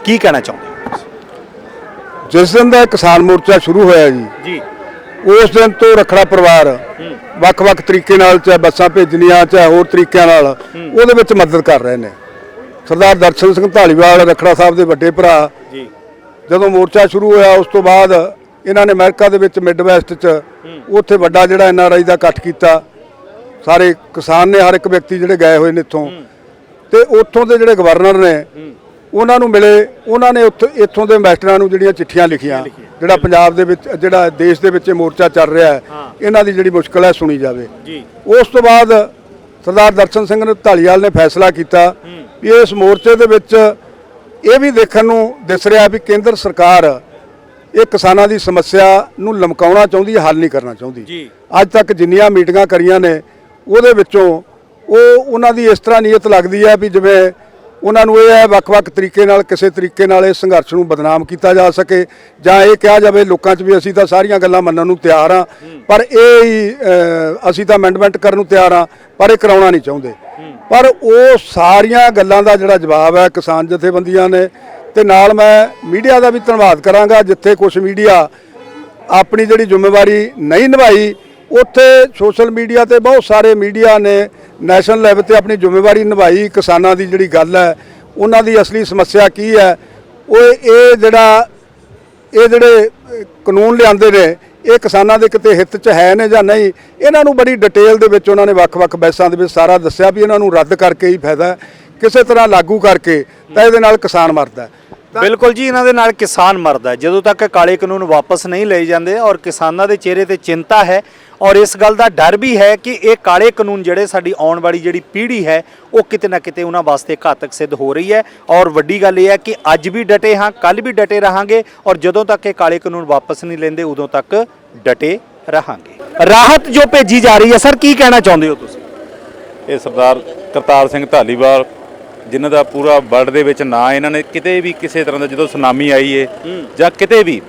ਕੀ ਕਹਿਣਾ ਚਾਹੁੰਦੇ ਹੋ? ਜਿਸ ਦਿਨ ਦਾ ਕਿਸਾਨ ਮੋਰਚਾ ਸ਼ੁਰੂ ਹੋਇਆ ਜੀ ਜੀ। ਉਸ ਦਿਨ ਤੋਂ ਰਖੜਾ ਪਰਿਵਾਰ ਵੱਖ-ਵੱਖ ਤਰੀਕੇ ਨਾਲ ਚਾਹੇ ਬੱਸਾਂ ਭੇਜਣੀਆਂ ਚਾਹੇ ਹੋਰ ਤਰੀਕਿਆਂ ਨਾਲ ਉਹਦੇ ਵਿੱਚ ਮਦਦ ਕਰ ਰਹੇ ਨੇ। ਸਰਦਾਰ ਦਰਸ਼ਨ ਸਿੰਘ ਢਾਲੀਵਾਲ ਰਖੜਾ ਸਾਹਿਬ ਦੇ ਵੱਡੇ ਭਰਾ ਜੀ। ਜਦੋਂ ਮੋਰਚਾ ਸ਼ੁਰੂ ਹੋਇਆ ਉਸ ਤੋਂ ਬਾਅਦ ਇਹਨਾਂ ਨੇ ਅਮਰੀਕਾ ਦੇ ਵਿੱਚ ਮਿਡਵੈਸਟ 'ਚ ਉੱਥੇ ਵੱਡਾ ਜਿਹੜਾ ਐਨਆਰਆਈ ਦਾ ਇਕੱਠ ਕੀਤਾ। ਸਾਰੇ ਕਿਸਾਨ ਨੇ ਹਰ ਇੱਕ ਵਿਅਕਤੀ ਜਿਹੜੇ ਗਏ ਹੋਏ ਨੇ ਇੱਥੋਂ। ਤੇ ਉੱਥੋਂ ਦੇ ਜਿਹੜੇ ਗਵਰਨਰ ਨੇ ਉਹਨਾਂ ਨੂੰ ਮਿਲੇ ਉਹਨਾਂ ਨੇ ਉੱਥੇ ਇੱਥੋਂ ਦੇ ਇਨਵੈਸਟਰਾਂ ਨੂੰ ਜਿਹੜੀਆਂ ਚਿੱਠੀਆਂ ਲਿਖੀਆਂ। ਜਿਹੜਾ ਪੰਜਾਬ ਦੇ ਵਿੱਚ ਜਿਹੜਾ ਦੇਸ਼ ਦੇ ਵਿੱਚ ਇਹ ਮੋਰਚਾ ਚੱਲ ਰਿਹਾ ਹੈ ਇਹਨਾਂ ਦੀ ਜਿਹੜੀ ਮੁਸ਼ਕਲ ਹੈ ਸੁਣੀ ਜਾਵੇ। ਜੀ। ਉਸ ਤੋਂ ਬਾਅਦ ਸਰਦਾਰ ਦਰਸ਼ਨ ਸਿੰਘ ਨੇ ਢਾਲੀਵਾਲ ਨੇ ਫੈਸਲਾ ਕੀਤਾ ਵੀ ਇਸ ਮੋਰਚੇ ਦੇ ਵਿੱਚ ਇਹ ਵੀ ਦੇਖਣ ਨੂੰ ਦਿਸ ਰਿਹਾ ਵੀ ਕੇਂਦਰ ਸਰਕਾਰ ਇਹ ਕਿਸਾਨਾਂ ਦੀ ਸਮੱਸਿਆ ਨੂੰ ਲਮਕਾਉਣਾ ਚਾਹੁੰਦੀ ਹੈ ਹੱਲ ਨਹੀਂ ਕਰਨਾ ਚਾਹੁੰਦੀ। ਜੀ। ਅੱਜ ਤੱਕ ਜਿੰਨੀਆਂ ਮੀਟਿੰਗਾਂ ਕਰੀਆਂ ਨੇ ਉਹਦੇ ਵਿੱਚੋਂ ਉਹ ਉਹਨਾਂ ਦੀ ਇਸ ਤਰ੍ਹਾਂ ਨੀਅਤ ਲੱਗਦੀ ਹੈ ਵੀ ਜਿਵੇਂ ਉਹਨਾਂ ਨੂੰ ਇਹ ਹੈ ਵੱਖ-ਵੱਖ ਤਰੀਕੇ ਨਾਲ ਕਿਸੇ ਤਰੀਕੇ ਨਾਲ ਇਸ ਸੰਘਰਸ਼ ਨੂੰ ਬਦਨਾਮ ਕੀਤਾ ਜਾ ਸਕੇ ਜਾਂ ਇਹ ਕਿਹਾ ਜਾਵੇ ਲੋਕਾਂ 'ਚ ਵੀ ਅਸੀਂ ਤਾਂ ਸਾਰੀਆਂ ਗੱਲਾਂ ਮੰਨਣ ਨੂੰ ਤਿਆਰ ਹਾਂ। ਪਰ ਇਹ ਹੀ ਅਸੀਂ ਤਾਂ ਅਮੈਂਡਮੈਂਟ ਕਰਨ ਨੂੰ ਤਿਆਰ ਹਾਂ ਪਰ ਇਹ ਕਰਾਉਣਾ ਨਹੀਂ ਚਾਹੁੰਦੇ। ਪਰ ਉਹ ਸਾਰੀਆਂ ਗੱਲਾਂ ਦਾ ਜਿਹੜਾ ਜਵਾਬ ਹੈ ਕਿਸਾਨ ਜਥੇਬੰਦੀਆਂ ਨੇ ਤੇ ਨਾਲ ਮੈਂ ਮੀਡੀਆ ਦਾ ਵੀ ਧੰਨਵਾਦ ਕਰਾਂਗਾ, ਜਿੱਥੇ ਕੁਝ ਮੀਡੀਆ ਆਪਣੀ ਜਿਹੜੀ ਜ਼ਿੰਮੇਵਾਰੀ ਨਹੀਂ ਨਿਭਾਈ, ਉੱਥੇ ਸੋਸ਼ਲ ਮੀਡੀਆ ਤੇ ਬਹੁਤ ਸਾਰੇ ਮੀਡੀਆ ਨੇ ਨੈਸ਼ਨਲ ਲੈਵਲ ਤੇ ਆਪਣੀ ਜ਼ਿੰਮੇਵਾਰੀ ਨਿਭਾਈ, ਕਿਸਾਨਾਂ ਦੀ ਜਿਹੜੀ ਗੱਲ ਹੈ, ਉਹਨਾਂ ਦੀ ਅਸਲੀ ਸਮੱਸਿਆ ਕੀ ਹੈ, ਉਹ ਇਹ ਜਿਹੜਾ, ਇਹ ਜਿਹੜੇ ਕਾਨੂੰਨ ਲਿਆਂਦੇ ਨੇ, ਇਹ ਕਿਸਾਨਾਂ ਦੇ ਕਿਤੇ ਹਿੱਤ 'ਚ ਹੈ ਨੇ ਜਾਂ ਨਹੀਂ, ਇਹਨਾਂ ਨੂੰ ਬੜੀ ਡਿਟੇਲ ਦੇ ਵਿੱਚ ਉਹਨਾਂ ਨੇ ਵੱਖ-ਵੱਖ ਬਹਿਸਾਂ ਦੇ ਵਿੱਚ ਸਾਰਾ ਦੱਸਿਆ ਵੀ ਇਹਨਾਂ ਨੂੰ ਰੱਦ ਕਰਕੇ ਹੀ ਫਾਇਦਾ ਕਿਸੇ ਤਰ੍ਹਾਂ ਲਾਗੂ ਕਰਕੇ ਤਾਂ ਇਹਦੇ ਨਾਲ ਕਿਸਾਨ ਮਰਦਾ ਬਿਲਕੁਲ ਜੀ ਇਹਨਾਂ ਦੇ ਨਾਲ ਕਿਸਾਨ ਮਰਦਾ ਹੈ। ਜਦੋਂ ਤੱਕ ਕਾਲੇ ਕਾਨੂੰਨ ਵਾਪਸ ਨਹੀਂ ਲਏ ਜਾਂਦੇ ਔਰ ਕਿਸਾਨਾਂ ਦੇ ਚਿਹਰੇ ਤੇ ਚਿੰਤਾ ਹੈ ਔਰ ਇਸ ਗੱਲ ਦਾ ਡਰ ਵੀ ਹੈ ਕਿ ਇਹ ਕਾਲੇ ਕਾਨੂੰਨ ਜਿਹੜੇ ਸਾਡੀ ਆਉਣ ਵਾਲੀ ਜਿਹੜੀ ਪੀੜ੍ਹੀ ਹੈ ਉਹ ਕਿਤੇ ਨਾ ਕਿਤੇ ਉਹਨਾਂ ਵਾਸਤੇ ਘਾਤਕ ਸਿੱਧ ਹੋ ਰਹੀ ਹੈ। ਔਰ ਵੱਡੀ ਗੱਲ ਇਹ ਹੈ ਕਿ ਅੱਜ ਵੀ ਡਟੇ ਹਾਂ ਕੱਲ ਵੀ ਡਟੇ ਰਹਾਂਗੇ ਔਰ ਜਦੋਂ ਤੱਕ ਇਹ ਕਾਲੇ ਕਾਨੂੰਨ ਵਾਪਸ ਨਹੀਂ ਲੈਂਦੇ ਉਦੋਂ ਤੱਕ ਡਟੇ ਰਹਾਂਗੇ। ਰਾਹਤ ਜੋ ਭੇਜੀ ਜਾ ਰਹੀ ਹੈ ਸਰ ਕੀ ਕਹਿਣਾ ਚਾਹੁੰਦੇ ਹੋ ਤੁਸੀਂ? ਇਹ ਸਰਦਾਰ ਕਰਤਾਰ ਸਿੰਘ ਢਾਲੀਵਾਲ ਜਿਨ੍ਹਾਂ ਦਾ ਪੂਰਾ ਵਰਲਡ ਦੇ ਵਿੱਚ ਨਾਂ ਇਹਨਾਂ ਨੇ ਕਿਤੇ ਵੀ ਕਿਸੇ ਤਰ੍ਹਾਂ ਦਾ ਜਦੋਂ ਸੁਨਾਮੀ ਆਈ ਏ ਜਾਂ ਕਿਤੇ ਵੀ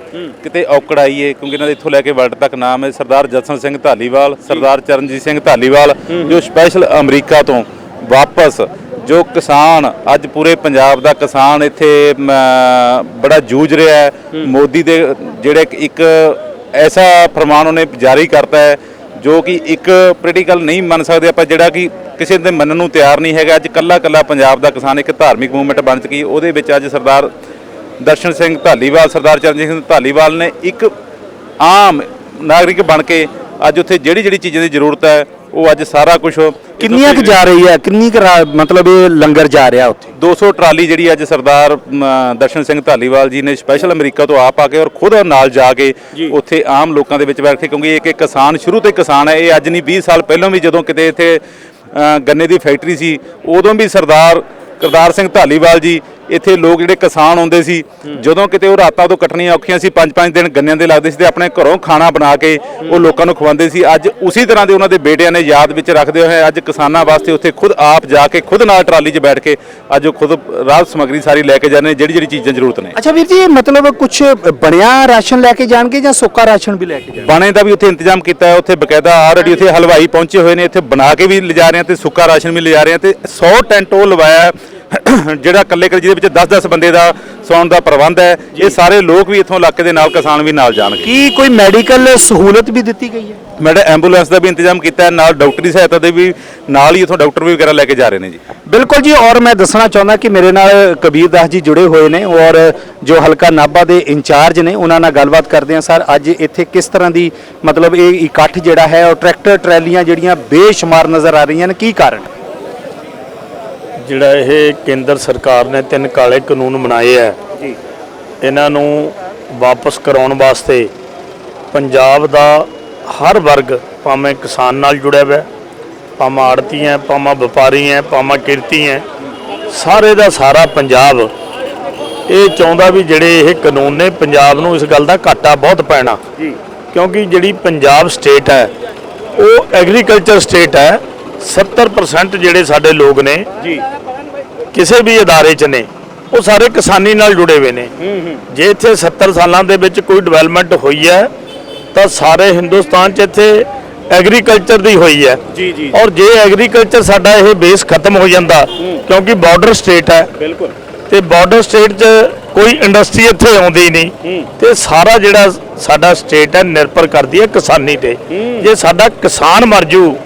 ਕਿਤੇ ਔਕੜ ਆਈ ਏ ਕਿਉਂਕਿ ਇਹਨਾਂ ਦਾ ਇੱਥੋਂ ਲੈ ਕੇ ਵਰਲਡ ਤੱਕ ਨਾਮ ਹੈ ਸਰਦਾਰ ਜਸਨ ਸਿੰਘ ਢਾਲੀਵਾਲ ਸਰਦਾਰ ਚਰਨਜੀਤ ਸਿੰਘ ਢਾਲੀਵਾਲ ਜੋ ਸਪੈਸ਼ਲ ਅਮਰੀਕਾ ਤੋਂ ਵਾਪਸ ਜੋ ਕਿਸਾਨ ਅੱਜ ਪੂਰੇ ਪੰਜਾਬ ਦਾ ਕਿਸਾਨ ਇੱਥੇ ਬੜਾ ਜੂਝ ਰਿਹਾ ਹੈ। ਮੋਦੀ ਦੇ ਜਿਹੜੇ ਇੱਕ- ਇੱਕ ਐਸਾ ਫਰਮਾਨ ਉਹਨੇ ਜਾਰੀ ਕਰਤਾ ਹੈ ਜੋ ਕਿ ਇੱਕ ਪੋਲੀਟੀਕਲ ਨਹੀਂ ਮੰਨ ਸਕਦੇ ਆਪਾਂ, ਜਿਹੜਾ ਕਿ ਕਿਸੇ ਦੇ ਮੰਨਣ ਨੂੰ ਤਿਆਰ ਨਹੀਂ ਹੈਗਾ। ਅੱਜ ਕੱਲਾ ਕੱਲਾ ਪੰਜਾਬ ਦਾ ਕਿਸਾਨ ਇੱਕ ਧਾਰਮਿਕ ਮੂਵਮੈਂਟ ਬਣ ਚੁੱਕੀ ਉਹਦੇ ਵਿੱਚ ਅੱਜ ਸਰਦਾਰ ਦਰਸ਼ਨ ਸਿੰਘ ਧਾਲੀਵਾਲ, ਸਰਦਾਰ ਚਰਨਜੀਤ ਸਿੰਘ ਧਾਲੀਵਾਲ ਨੇ ਇੱਕ ਆਮ ਨਾਗਰਿਕ ਬਣ ਕੇ ਅੱਜ ਉੱਥੇ ਜਿਹੜੀ ਜਿਹੜੀ ਚੀਜ਼ਾਂ ਦੀ ਜ਼ਰੂਰਤ ਹੈ ਉਹ ਅੱਜ ਸਾਰਾ ਕੁਝ ਕਿੰਨੀਆਂ ਕੁ ਜਾ ਰਹੀ ਹੈ? ਕਿੰਨੀ ਕੁ ਰਾ- ਮਤਲਬ ਇਹ ਲੰਗਰ ਜਾ ਰਿਹਾ ਉੱਥੇ? 200 ਟਰਾਲੀ ਜਿਹੜੀ ਅੱਜ ਸਰਦਾਰ ਦਰਸ਼ਨ ਸਿੰਘ ਧਾਲੀਵਾਲ ਜੀ ਨੇ ਸਪੈਸ਼ਲ ਅਮਰੀਕਾ ਤੋਂ ਆਪ ਆ ਕੇ ਔਰ ਖੁਦ ਨਾਲ ਜਾ ਕੇ ਉੱਥੇ ਆਮ ਲੋਕਾਂ ਦੇ ਵਿੱਚ ਬੈਠੇ ਕਿਉਂਕਿ ਇੱਕ ਇੱਕ ਕਿਸਾਨ ਸ਼ੁਰੂ ਤੋਂ ਹੀ ਕਿਸਾਨ ਹੈ ਇਹ ਅੱਜ ਨਹੀਂ 20 ਸਾਲ ਪਹਿਲਾਂ ਵੀ ਜਦੋਂ ਕਿਤੇ ਇੱਥੇ ਅ, ਗੰਨੇ ਦੀ ਫੈਕਟਰੀ ਸੀ ਉਦੋਂ ਵੀ ਸਰਦਾਰ ਕਰਤਾਰ ਸਿੰਘ ਧਾਲੀਵਾਲ ਜੀ ਇੱਥੇ ਲੋਕ ਜਿਹੜੇ ਕਿਸਾਨ ਹੁੰਦੇ ਸੀ ਜਦੋਂ ਕਿਤੇ ਉਹ ਰਾਤਾਂ ਤੋਂ ਕੱਟਣੀਆਂ ਔਖੀਆਂ ਸੀ ਪੰਜ ਪੰਜ ਦਿਨ ਗੰਨਿਆਂ ਦੇ ਲੱਗਦੇ ਸੀ ਤੇ ਆਪਣੇ ਘਰੋਂ ਖਾਣਾ ਬਣਾ ਕੇ ਉਹ ਲੋਕਾਂ ਨੂੰ ਖਵਾਉਂਦੇ ਸੀ। ਅੱਜ ਉਸੇ ਤਰ੍ਹਾਂ ਦੇ ਉਹਨਾਂ ਦੇ ਬੇਟਿਆਂ ਨੇ ਯਾਦ ਵਿੱਚ ਰੱਖਦੇ ਹੋਏ ਅੱਜ ਕਿਸਾਨਾਂ ਵਾਸਤੇ ਉੱਥੇ ਖੁਦ ਆਪ ਜਾ ਕੇ ਖੁਦ ਨਾਲ ਟਰਾਲੀ 'ਚ ਬੈਠ ਕੇ ਅੱਜ ਉਹ ਖੁਦ ਰਾਹਤ ਸਮੱਗਰੀ ਸਾਰੀ ਲੈ ਕੇ ਜਾਂਦੇ ਨੇ ਜਿਹੜੀ ਜਿਹੜੀ ਚੀਜ਼ਾਂ ਜ਼ਰੂਰਤ ਨੇ। ਅੱਛਾ ਵੀਰ ਜੀ ਮਤਲਬ ਕੁਝ ਬਣਿਆ ਰਾਸ਼ਨ ਲੈ ਕੇ ਜਾਣਗੇ ਜਾਂ ਸੁੱਕਾ ਰਾਸ਼ਨ ਵੀ ਲੈ ਕੇ ਜਾਣਗੇ? ਬਾਣੇ ਦਾ ਵੀ ਉੱਥੇ ਇੰਤਜ਼ਾਮ ਕੀਤਾ ਹੈ ਉੱਥੇ ਬਕਾਇਦਾ ਆਲਰੇਡੀ ਉੱਥੇ ਹਲਵਾਈ ਪਹੁੰਚੇ ਹੋਏ ਨੇ ਇੱਥੇ ਬਣਾ ਕੇ ਵੀ ਲਿਜਾ ਰਹੇ ਆ ਤੇ ਸੁੱਕਾ ਰਾਸ਼ਨ ਵੀ ਲਿਜਾ ਰਹੇ ਆ ਤੇ 100 ਟੈਂਟ ਉਹ ਲਵਾਇਆ ਜਿਹੜਾ ਕੱਲੇ ਕੱਲੇ ਜਿਹਦੇ ਵਿੱਚ 10-10 ਬੰਦੇ ਦਾ ਸੌਣ ਦਾ ਪ੍ਰਬੰਧ ਹੈ ਇਹ ਸਾਰੇ ਲੋਕ ਵੀ ਇੱਥੋਂ ਇਲਾਕੇ ਦੇ ਨਾਲ ਕਿਸਾਨ ਵੀ ਨਾਲ ਜਾਣਗੇ। ਕੀ ਕੋਈ ਮੈਡੀਕਲ ਸਹੂਲਤ ਵੀ ਦਿੱਤੀ ਗਈ ਹੈ? ਮੈਡ ਐਂਬੂਲੈਂਸ ਦਾ ਵੀ ਇੰਤਜ਼ਾਮ ਕੀਤਾ ਹੈ ਨਾਲ ਡਾਕਟਰੀ ਸਹਾਇਤਾ ਦੇ ਵੀ ਨਾਲ ਹੀ ਇੱਥੋਂ ਡਾਕਟਰ ਵੀ ਵਗੈਰਾ ਲੈ ਕੇ ਜਾ ਰਹੇ ਨੇ ਜੀ। ਬਿਲਕੁਲ ਜੀ ਔਰ ਮੈਂ ਦੱਸਣਾ ਚਾਹੁੰਦਾ ਕਿ ਮੇਰੇ ਨਾਲ ਕਬੀਰ ਦਾਸ ਜੀ ਜੁੜੇ ਹੋਏ ਨੇ ਔਰ ਜੋ ਹਲਕਾ ਨਾਭਾ ਦੇ ਇੰਚਾਰਜ ਨੇ ਉਹਨਾਂ ਨਾਲ ਗੱਲਬਾਤ ਕਰਦੇ ਹਾਂ। ਸਰ ਅੱਜ ਇੱਥੇ ਕਿਸ ਤਰ੍ਹਾਂ ਦੀ ਮਤਲਬ ਇਹ ਇਕੱਠ ਜਿਹੜਾ ਹੈ ਔਰ ਟਰੈਕਟਰ ਟਰੈਲੀਆਂ ਜਿਹੜੀਆਂ ਬੇਸ਼ੁਮਾਰ ਨਜ਼ਰ ਆ ਰਹੀਆਂ ਨੇ ਕੀ ਕਾਰਨ? ਜਿਹੜਾ ਇਹ ਕੇਂਦਰ ਸਰਕਾਰ ਨੇ ਤਿੰਨ ਕਾਲੇ ਕਾਨੂੰਨ ਬਣਾਏ ਜੀ। ਇਹਨਾਂ ਨੂੰ ਵਾਪਸ ਕਰਾਉਣ ਵਾਸਤੇ ਪੰਜਾਬ ਦਾ ਹਰ ਵਰਗ ਭਾਵੇਂ ਕਿਸਾਨ ਨਾਲ ਜੁੜਿਆ ਹੋਇਆ ਭਾਵੇਂ ਆੜਤੀ ਹੈ ਭਾਵੇਂ ਵਪਾਰੀ ਹੈ ਭਾਵੇਂ ਕਿਰਤੀ ਹੈ ਸਾਰੇ ਦਾ ਸਾਰਾ ਪੰਜਾਬ ਇਹ ਚਾਹੁੰਦਾ ਵੀ ਜਿਹੜੇ ਇਹ ਕਾਨੂੰਨ ਨੇ ਪੰਜਾਬ ਨੂੰ ਇਸ ਗੱਲ ਦਾ ਘਾਟਾ ਬਹੁਤ ਪੈਣਾ। ਜੀ। ਕਿਉਂਕਿ ਜਿਹੜੀ ਪੰਜਾਬ ਸਟੇਟ ਹੈ ਉਹ ਐਗਰੀਕਲਚਰ ਸਟੇਟ ਹੈ 70% ਜਿਹੜੇ ਸਾਡੇ ਲੋਕ ਨੇ ਜੀ। ਕਿਸੇ ਵੀ ਅਦਾਰੇ 'ਚ ਨੇ ਉਹ ਸਾਰੇ ਕਿਸਾਨੀ ਨਾਲ ਜੁੜੇ ਹੋਏ ਨੇ। ਜੇ ਇੱਥੇ 70 ਸਾਲਾਂ ਦੇ ਵਿੱਚ ਕੋਈ ਡਿਵੈਲਪਮੈਂਟ ਹੋਈ ਹੈ ਤਾਂ ਸਾਰੇ ਹਿੰਦੁਸਤਾਨ 'ਚ ਇੱਥੇ ਐਗਰੀਕਲਚਰ ਦੀ ਹੋਈ ਹੈ। ਜੀ ਜੀ ਔਰ ਜੇ ਐਗਰੀਕਲਚਰ ਸਾਡਾ ਇਹ ਬੇਸ ਖਤਮ ਹੋ ਜਾਂਦਾ ਕਿਉਂਕਿ ਬਾਰਡਰ ਸਟੇਟ ਹੈ। ਬਿਲਕੁਲ। ਤੇ ਬਾਰਡਰ ਸਟੇਟ 'ਚ ਕੋਈ ਇੰਡਸਟਰੀ ਇੱਥੇ ਆਉਂਦੀ ਨਹੀਂ। ਤੇ ਸਾਰਾ ਜਿਹੜਾ ਸਾਡਾ ਸਟੇਟ ਹੈ ਨਿਰਭਰ ਕਰਦੀ ਹੈ ਕਿਸਾਨੀ ਤੇ। ਜੇ ਸਾਡਾ ਕਿਸਾਨ ਮਰ ਜੂ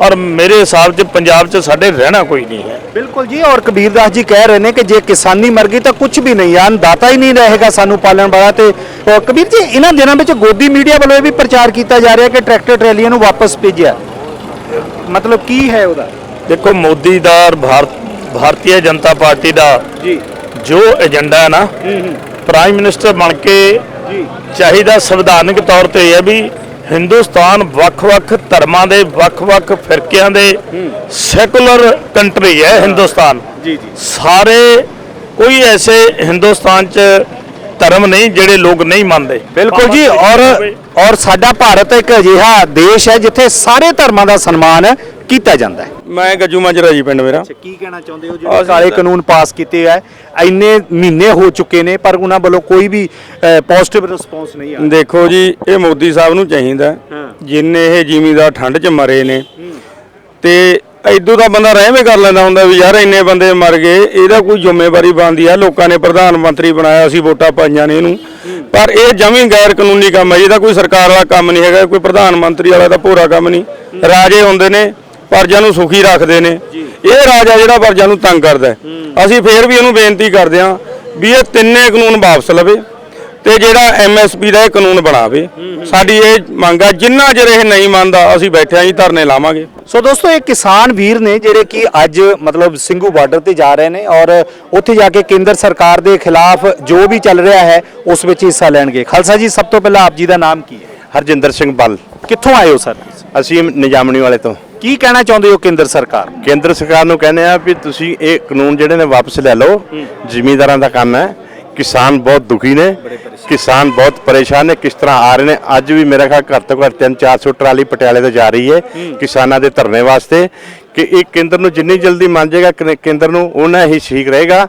ਔਰ ਮੇਰੇ ਹਿਸਾਬ 'ਚ ਪੰਜਾਬ 'ਚ ਸਾਡੇ ਰਹਿਣਾ ਕੋਈ ਨਹੀਂ ਹੈ। ਬਿਲਕੁਲ ਜੀ ਔਰ ਕਬੀਰ ਦਾਸ ਜੀ ਕਹਿ ਰਹੇ ਨੇ ਕਿ ਜੇ ਕਿਸਾਨੀ ਮਰ ਗਈ ਤਾਂ ਕੁਝ ਵੀ ਨਹੀਂ ਆਨ ਦਾਤਾ ਹੀ ਨਹੀਂ ਰਹੇਗਾ ਸਾਨੂੰ ਪਾਲਣ ਵਾਲਾ ਤੇ ਅ, ਕਬੀਰ ਜੀ ਇਹਨਾਂ ਦਿਨਾਂ ਵਿੱਚ ਗੋਦੀ ਮੀਡੀਆ ਵੱਲੋਂ ਇਹ ਵੀ ਪ੍ਰਚਾਰ ਕੀਤਾ ਜਾ ਰਿਹਾ ਕਿ ਟਰੈਕਟਰ ਟਰੈਲੀਆਂ ਨੂੰ ਵਾਪਸ ਭੇਜਿਆ। ਮਤਲਬ ਕੀ ਹੈ ਉਹਦਾ? ਦੇਖੋ ਮੋਦੀ ਦਾ ਔਰ ਭਾਰਤ ਭਾਰਤੀ ਜਨਤਾ ਪਾਰਟੀ ਦਾ ਜੀ। ਜੋ ਏਜੰਡਾ ਹੈ ਨਾ ਪ੍ਰਾਈਮ ਮਿਨਿਸਟਰ ਬਣ ਕੇ ਜੀ। ਚਾਹੀਦਾ ਸੰਵਿਧਾਨਕ ਤੌਰ ਤੇ ਇਹ ਹੈ ਵੀ ਹਿੰਦੁਸਤਾਨ ਵੱਖ-ਵੱਖ ਧਰਮਾਂ ਦੇ ਵੱਖ-ਵੱਖ ਫਿਰਕਿਆਂ ਦੇ ਸੈਕੂਲਰ ਕੰਟਰੀ ਹੈ ਹਿੰਦੁਸਤਾਨ। ਜੀ ਜੀ। ਸਾਰੇ ਕੋਈ ਐਸੇ ਹਿੰਦੁਸਤਾਨ 'ਚ ਧਰਮ ਨਹੀਂ ਜਿਹੜੇ ਲੋਕ ਨਹੀਂ ਮੰਨਦੇ। ਬਿਲਕੁਲ ਜੀ ਔਰ ਔਰ ਸਾਡਾ ਭਾਰਤ ਇੱਕ ਅਜਿਹਾ ਦੇਸ਼ ਹੈ ਜਿੱਥੇ ਸਾਰੇ ਧਰਮਾਂ ਦਾ ਸਨਮਾਨ ਕੀਤਾ ਜਾਂਦਾ ਹੈ। ਮੈਂ ਗੱਜੂ ਮਾਜਰਾ ਜੀ ਪਿੰਡ ਮੇਰਾ। ਕੀ ਕਹਿਣਾ ਚਾਹੁੰਦੇ ਹੋ ਜਿਹੜੇ ਕਾਲੇ ਕਾਨੂੰਨ ਪਾਸ ਕੀਤੇ ਆ। ਇੰਨੇ ਮਹੀਨੇ ਹੋ ਚੁੱਕੇ ਨੇ ਪਰ ਉਹਨਾਂ ਵੱਲੋਂ ਕੋਈ ਵੀ ਪੋਜ਼ਿਟਿਵ ਰਿਸਪੌਂਸ ਨਹੀਂ ਆ ਦੇਖੋ ਜੀ ਇਹ ਮੋਦੀ ਸਾਹਿਬ ਨੂੰ ਚਾਹੀਦਾ ਜਿੰਨੇ ਇਹ ਜ਼ਿਮੀਦਾਰ ਠੰਡ 'ਚ ਮਰੇ ਨੇ। ਤੇ ਐਦੂ ਦਾ ਬੰਦਾ ਰਹਿਵੇਂ ਕਰ ਲੈਂਦਾ ਹੁੰਦਾ ਵੀ ਯਾਰ ਇੰਨੇ ਬੰਦੇ ਮਰ ਗਏ ਇਹਦਾ ਕੋਈ ਜ਼ਿੰਮੇਵਾਰੀ ਬਣਦੀ ਆ। ਲੋਕਾਂ ਨੇ ਪ੍ਰਧਾਨ ਮੰਤਰੀ ਬਣਾਇਆ ਸੀ ਵੋਟਾਂ ਪਾਈਆਂ ਨੇ ਇਹਨੂੰ। ਪਰ ਇਹ ਜਮੀ ਗੈਰ ਕਾਨੂੰਨੀ ਕੰਮ ਹੈ, ਇਹਦਾ ਕੋਈ ਸਰਕਾਰ ਵਾਲਾ ਕੰਮ ਨਹੀਂ ਹੈਗਾ, ਕੋਈ ਪ੍ਰਧਾਨ ਮੰਤਰੀ ਵਾਲਾ ਤਾਂ ਭੋਰਾ ਕੰਮ ਨਹੀਂ। ਰਾਜੇ ਹੁੰਦੇ ਨੇ, ਪ੍ਰਜਾ ਨੂੰ ਸੁਖੀ ਰੱਖਦੇ ਨੇ। ਇਹ ਰਾਜਾ ਜਿਹੜਾ ਪ੍ਰਜਾ ਨੂੰ ਤੰਗ ਕਰਦਾ ਅਸੀਂ ਫੇਰ ਵੀ ਇਹਨੂੰ ਬੇਨਤੀ ਕਰਦੇ ਹਾਂ ਵੀ ਇਹ ਤਿੰਨੇ ਕਾਨੂੰਨ ਵਾਪਸ ਲਵੇ ਤੇ ਜਿਹੜਾ ਐਮਐਸਪੀ ਦਾ ਇਹ ਕਾਨੂੰਨ ਬਣਾਵੇ। ਸਾਡੀ ਇਹ ਮੰਗ ਆ ਜਿੰਨਾ ਚਿਰ ਇਹ ਨਹੀਂ ਮੰਨਦਾ, ਅਸੀਂ ਬੈਠੇ ਆਂ ਜੀ, ਧਰਨੇ ਲਾਵਾਂਗੇ। ਸੋ ਦੋਸਤੋ ਇਹ ਕਿਸਾਨ ਵੀਰ ਨੇ ਜਿਹੜੇ ਕਿ ਅੱਜ ਮਤਲਬ ਸਿੰਘੂ ਬਾਰਡਰ ਤੇ ਜਾ ਰਹੇ ਨੇ ਔਰ ਉੱਥੇ ਜਾ ਕੇ ਕੇਂਦਰ ਸਰਕਾਰ ਦੇ ਖਿਲਾਫ ਜੋ ਵੀ ਚੱਲ ਰਿਹਾ ਹੈ ਉਸ ਵਿੱਚ ਹਿੱਸਾ ਲੈਣਗੇ ਖਾਲਸਾ ਜੀ ਸਭ ਤੋਂ ਪਹਿਲਾਂ ਆਪ ਜੀ ਦਾ ਨਾਮ ਕੀ ਹੈ ਹਰਜਿੰਦਰ ਸਿੰਘ ਬੱਲ ਕਿੱਥੋਂ ਆਏ ਹੋ ਸਰ ਅਸੀਂ ਨਿਜਾਮਣੀ ਵਾਲੇ ਤੋਂ ਕੀ ਕਹਿਣਾ ਚਾਹੁੰਦੇ ਹੋ ਕੇਂਦਰ ਸਰਕਾਰ ਨੂੰ? ਕੇਂਦਰ ਸਰਕਾਰ ਨੂੰ ਕਹਿੰਦੇ ਆ ਵੀ ਤੁਸੀਂ ਇਹ ਕਾਨੂੰਨ ਜਿਹੜੇ ਨੇ ਵਾਪਸ ਲੈ ਲਓ ਜ਼ਿਮੀਂਦਾਰਾਂ ਦਾ ਕੰਮ ਹੈ ਕਿਸਾਨ ਬਹੁਤ ਦੁਖੀ ਨੇ ਕਿਸਾਨ ਬਹੁਤ ਪਰੇਸ਼ਾਨ ਨੇ ਕਿਸ ਤਰ੍ਹਾਂ ਆ ਰਹੇ ਨੇ? ਅੱਜ ਵੀ ਮੇਰਾ ਖਿਆਲ ਘੱਟ ਤੋਂ ਘੱਟ 3-400 ਟਰਾਲੀ ਪਟਿਆਲੇ ਤੋਂ ਜਾ ਰਹੀ ਹੈ। ਕਿਸਾਨਾਂ ਦੇ ਧਰਨੇ ਵਾਸਤੇ। ਕਿ ਇਹ ਕੇਂਦਰ ਨੂੰ ਜਿੰਨੀ ਜਲਦੀ ਮੰਨ ਜਾਏਗਾ ਕੇਂਦਰ ਨੂੰ ਉਹਨਾਂ ਹੀ ਠੀਕ ਰਹੇਗਾ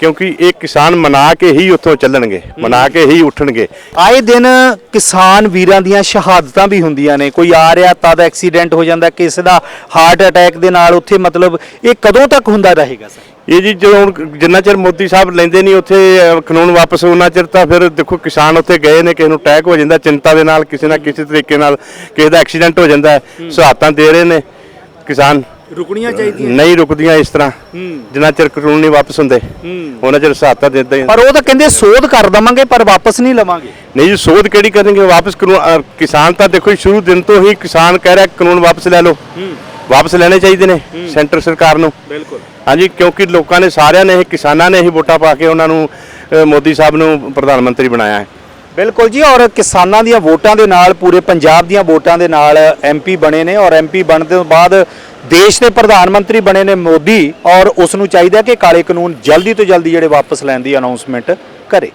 ਕਿਉਂਕਿ ਇਹ ਕਿਸਾਨ ਮਨਾ ਕੇ ਹੀ ਉੱਥੋਂ ਚੱਲਣਗੇ ਮਨਾ ਕੇ ਹੀ ਉੱਠਣਗੇ। ਆਏ ਦਿਨ ਕਿਸਾਨ ਵੀਰਾਂ ਦੀਆਂ ਸ਼ਹਾਦਤਾਂ ਵੀ ਹੁੰਦੀਆਂ ਨੇ। ਕੋਈ ਆ ਰਿਹਾ ਤਦ ਐਕਸੀਡੈਂਟ ਹੋ ਜਾਂਦਾ ਕਿਸੇ ਦਾ ਹਾਰਟ ਅਟੈਕ ਦੇ ਨਾਲ ਉੱਥੇ ਮਤਲਬ ਇਹ ਕਦੋਂ ਤੱਕ ਹੁੰਦਾ ਰਹੇਗਾ ਸਰ? ਇਹ ਜੀ ਜਦੋਂ ਹੁਣ ਜਿੰਨਾ ਚਿਰ ਮੋਦੀ ਸਾਹਿਬ ਲੈਂਦੇ ਨਹੀਂ ਉੱਥੇ ਅਹ, ਕਾਨੂੰਨ ਵਾਪਸ ਉਹਨਾਂ ਚਿਰ ਤਾਂ ਫਿਰ ਦੇਖੋ ਕਿਸਾਨ ਉੱਥੇ ਗਏ ਨੇ ਕਿਸੇ ਨੂੰ ਅਟੈਕ ਹੋ ਜਾਂਦਾ ਚਿੰਤਾ ਦੇ ਨਾਲ ਕਿਸੇ ਨਾ ਕਿਸੇ ਤਰੀਕੇ ਨਾਲ ਕਿਸੇ ਦਾ ਐਕਸੀਡੈਂਟ ਹੋ ਜਾਂਦਾ ਹੈ। ਸਹਾਇਤਾ ਦੇ ਰਹੇ ਨੇ ਕਿਸਾਨ। ਰੁਕਣੀਆਂ ਚਾਹੀਦੀਆਂ। ਨਹੀਂ ਰੁਕਦੀਆਂ ਇਸ ਤਰ੍ਹਾਂ। ਜਿੰਨਾ ਚਿਰ ਕਾਨੂੰਨ ਨਹੀਂ ਵਾਪਸ ਹੁੰਦੇ ਉਹਨਾਂ ਚਿਰ ਸਹਾਇਤਾ ਦਿੰਦੇ ਪਰ ਉਹ ਤਾਂ ਕਹਿੰਦੇ ਸੋਧ ਕਰ ਦਵਾਂਗੇ ਪਰ ਵਾਪਸ ਨਹੀਂ ਲਵਾਂਗੇ। ਨਹੀਂ ਜੀ ਸੋਧ ਕਿਹੜੀ ਕਰਨਗੇ? ਵਾਪਸ ਕਾਨੂੰਨ ਕਿਸਾਨ ਤਾਂ ਦੇਖੋ ਸ਼ੁਰੂ ਦਿਨ ਤੋਂ ਹੀ ਕਿਸਾਨ ਕਹਿ ਰਿਹਾ ਕਾਨੂੰਨ ਵਾਪਸ ਲੈ ਲਓ। ਵਾਪਸ ਲੈਣੇ ਚਾਹੀਦੇ ਨੇ ਸੈਂਟਰ ਸਰਕਾਰ ਨੂੰ। ਬਿਲਕੁਲ। ਹਾਂਜੀ ਕਿਉਂਕਿ ਲੋਕਾਂ ਨੇ ਸਾਰਿਆਂ ਨੇ ਹੀ ਕਿਸਾਨਾਂ ਨੇ ਹੀ ਵੋਟਾਂ ਪਾ ਕੇ ਉਹਨਾਂ ਨੂੰ ਮੋਦੀ ਸਾਹਿਬ ਨੂੰ ਪ੍ਰਧਾਨ ਮੰਤਰੀ ਬਣਾਇਆ ਹੈ। ਬਿਲਕੁਲ ਜੀ ਔਰ ਕਿਸਾਨਾਂ ਦੀਆਂ ਵੋਟਾਂ ਦੇ ਨਾਲ ਪੂਰੇ ਪੰਜਾਬ ਦੀਆਂ ਵੋਟਾਂ ਦੇ ਨਾਲ ਐਮਪੀ ਬਣੇ ਨੇ ਔਰ ਐਮਪੀ ਬਣਨ ਤੋਂ ਬਾਅਦ ਦੇਸ਼ ਦੇ ਪ੍ਰਧਾਨ ਮੰਤਰੀ ਬਣੇ ਨੇ ਮੋਦੀ ਔਰ ਉਸ ਨੂੰ ਚਾਹੀਦਾ ਕਿ ਕਾਲੇ ਕਾਨੂੰਨ ਜਲਦੀ ਤੋਂ ਜਲਦੀ ਜਿਹੜੇ ਵਾਪਸ ਲੈਣ ਦੀ ਅਨਾਉਂਸਮੈਂਟ ਕਰੇ।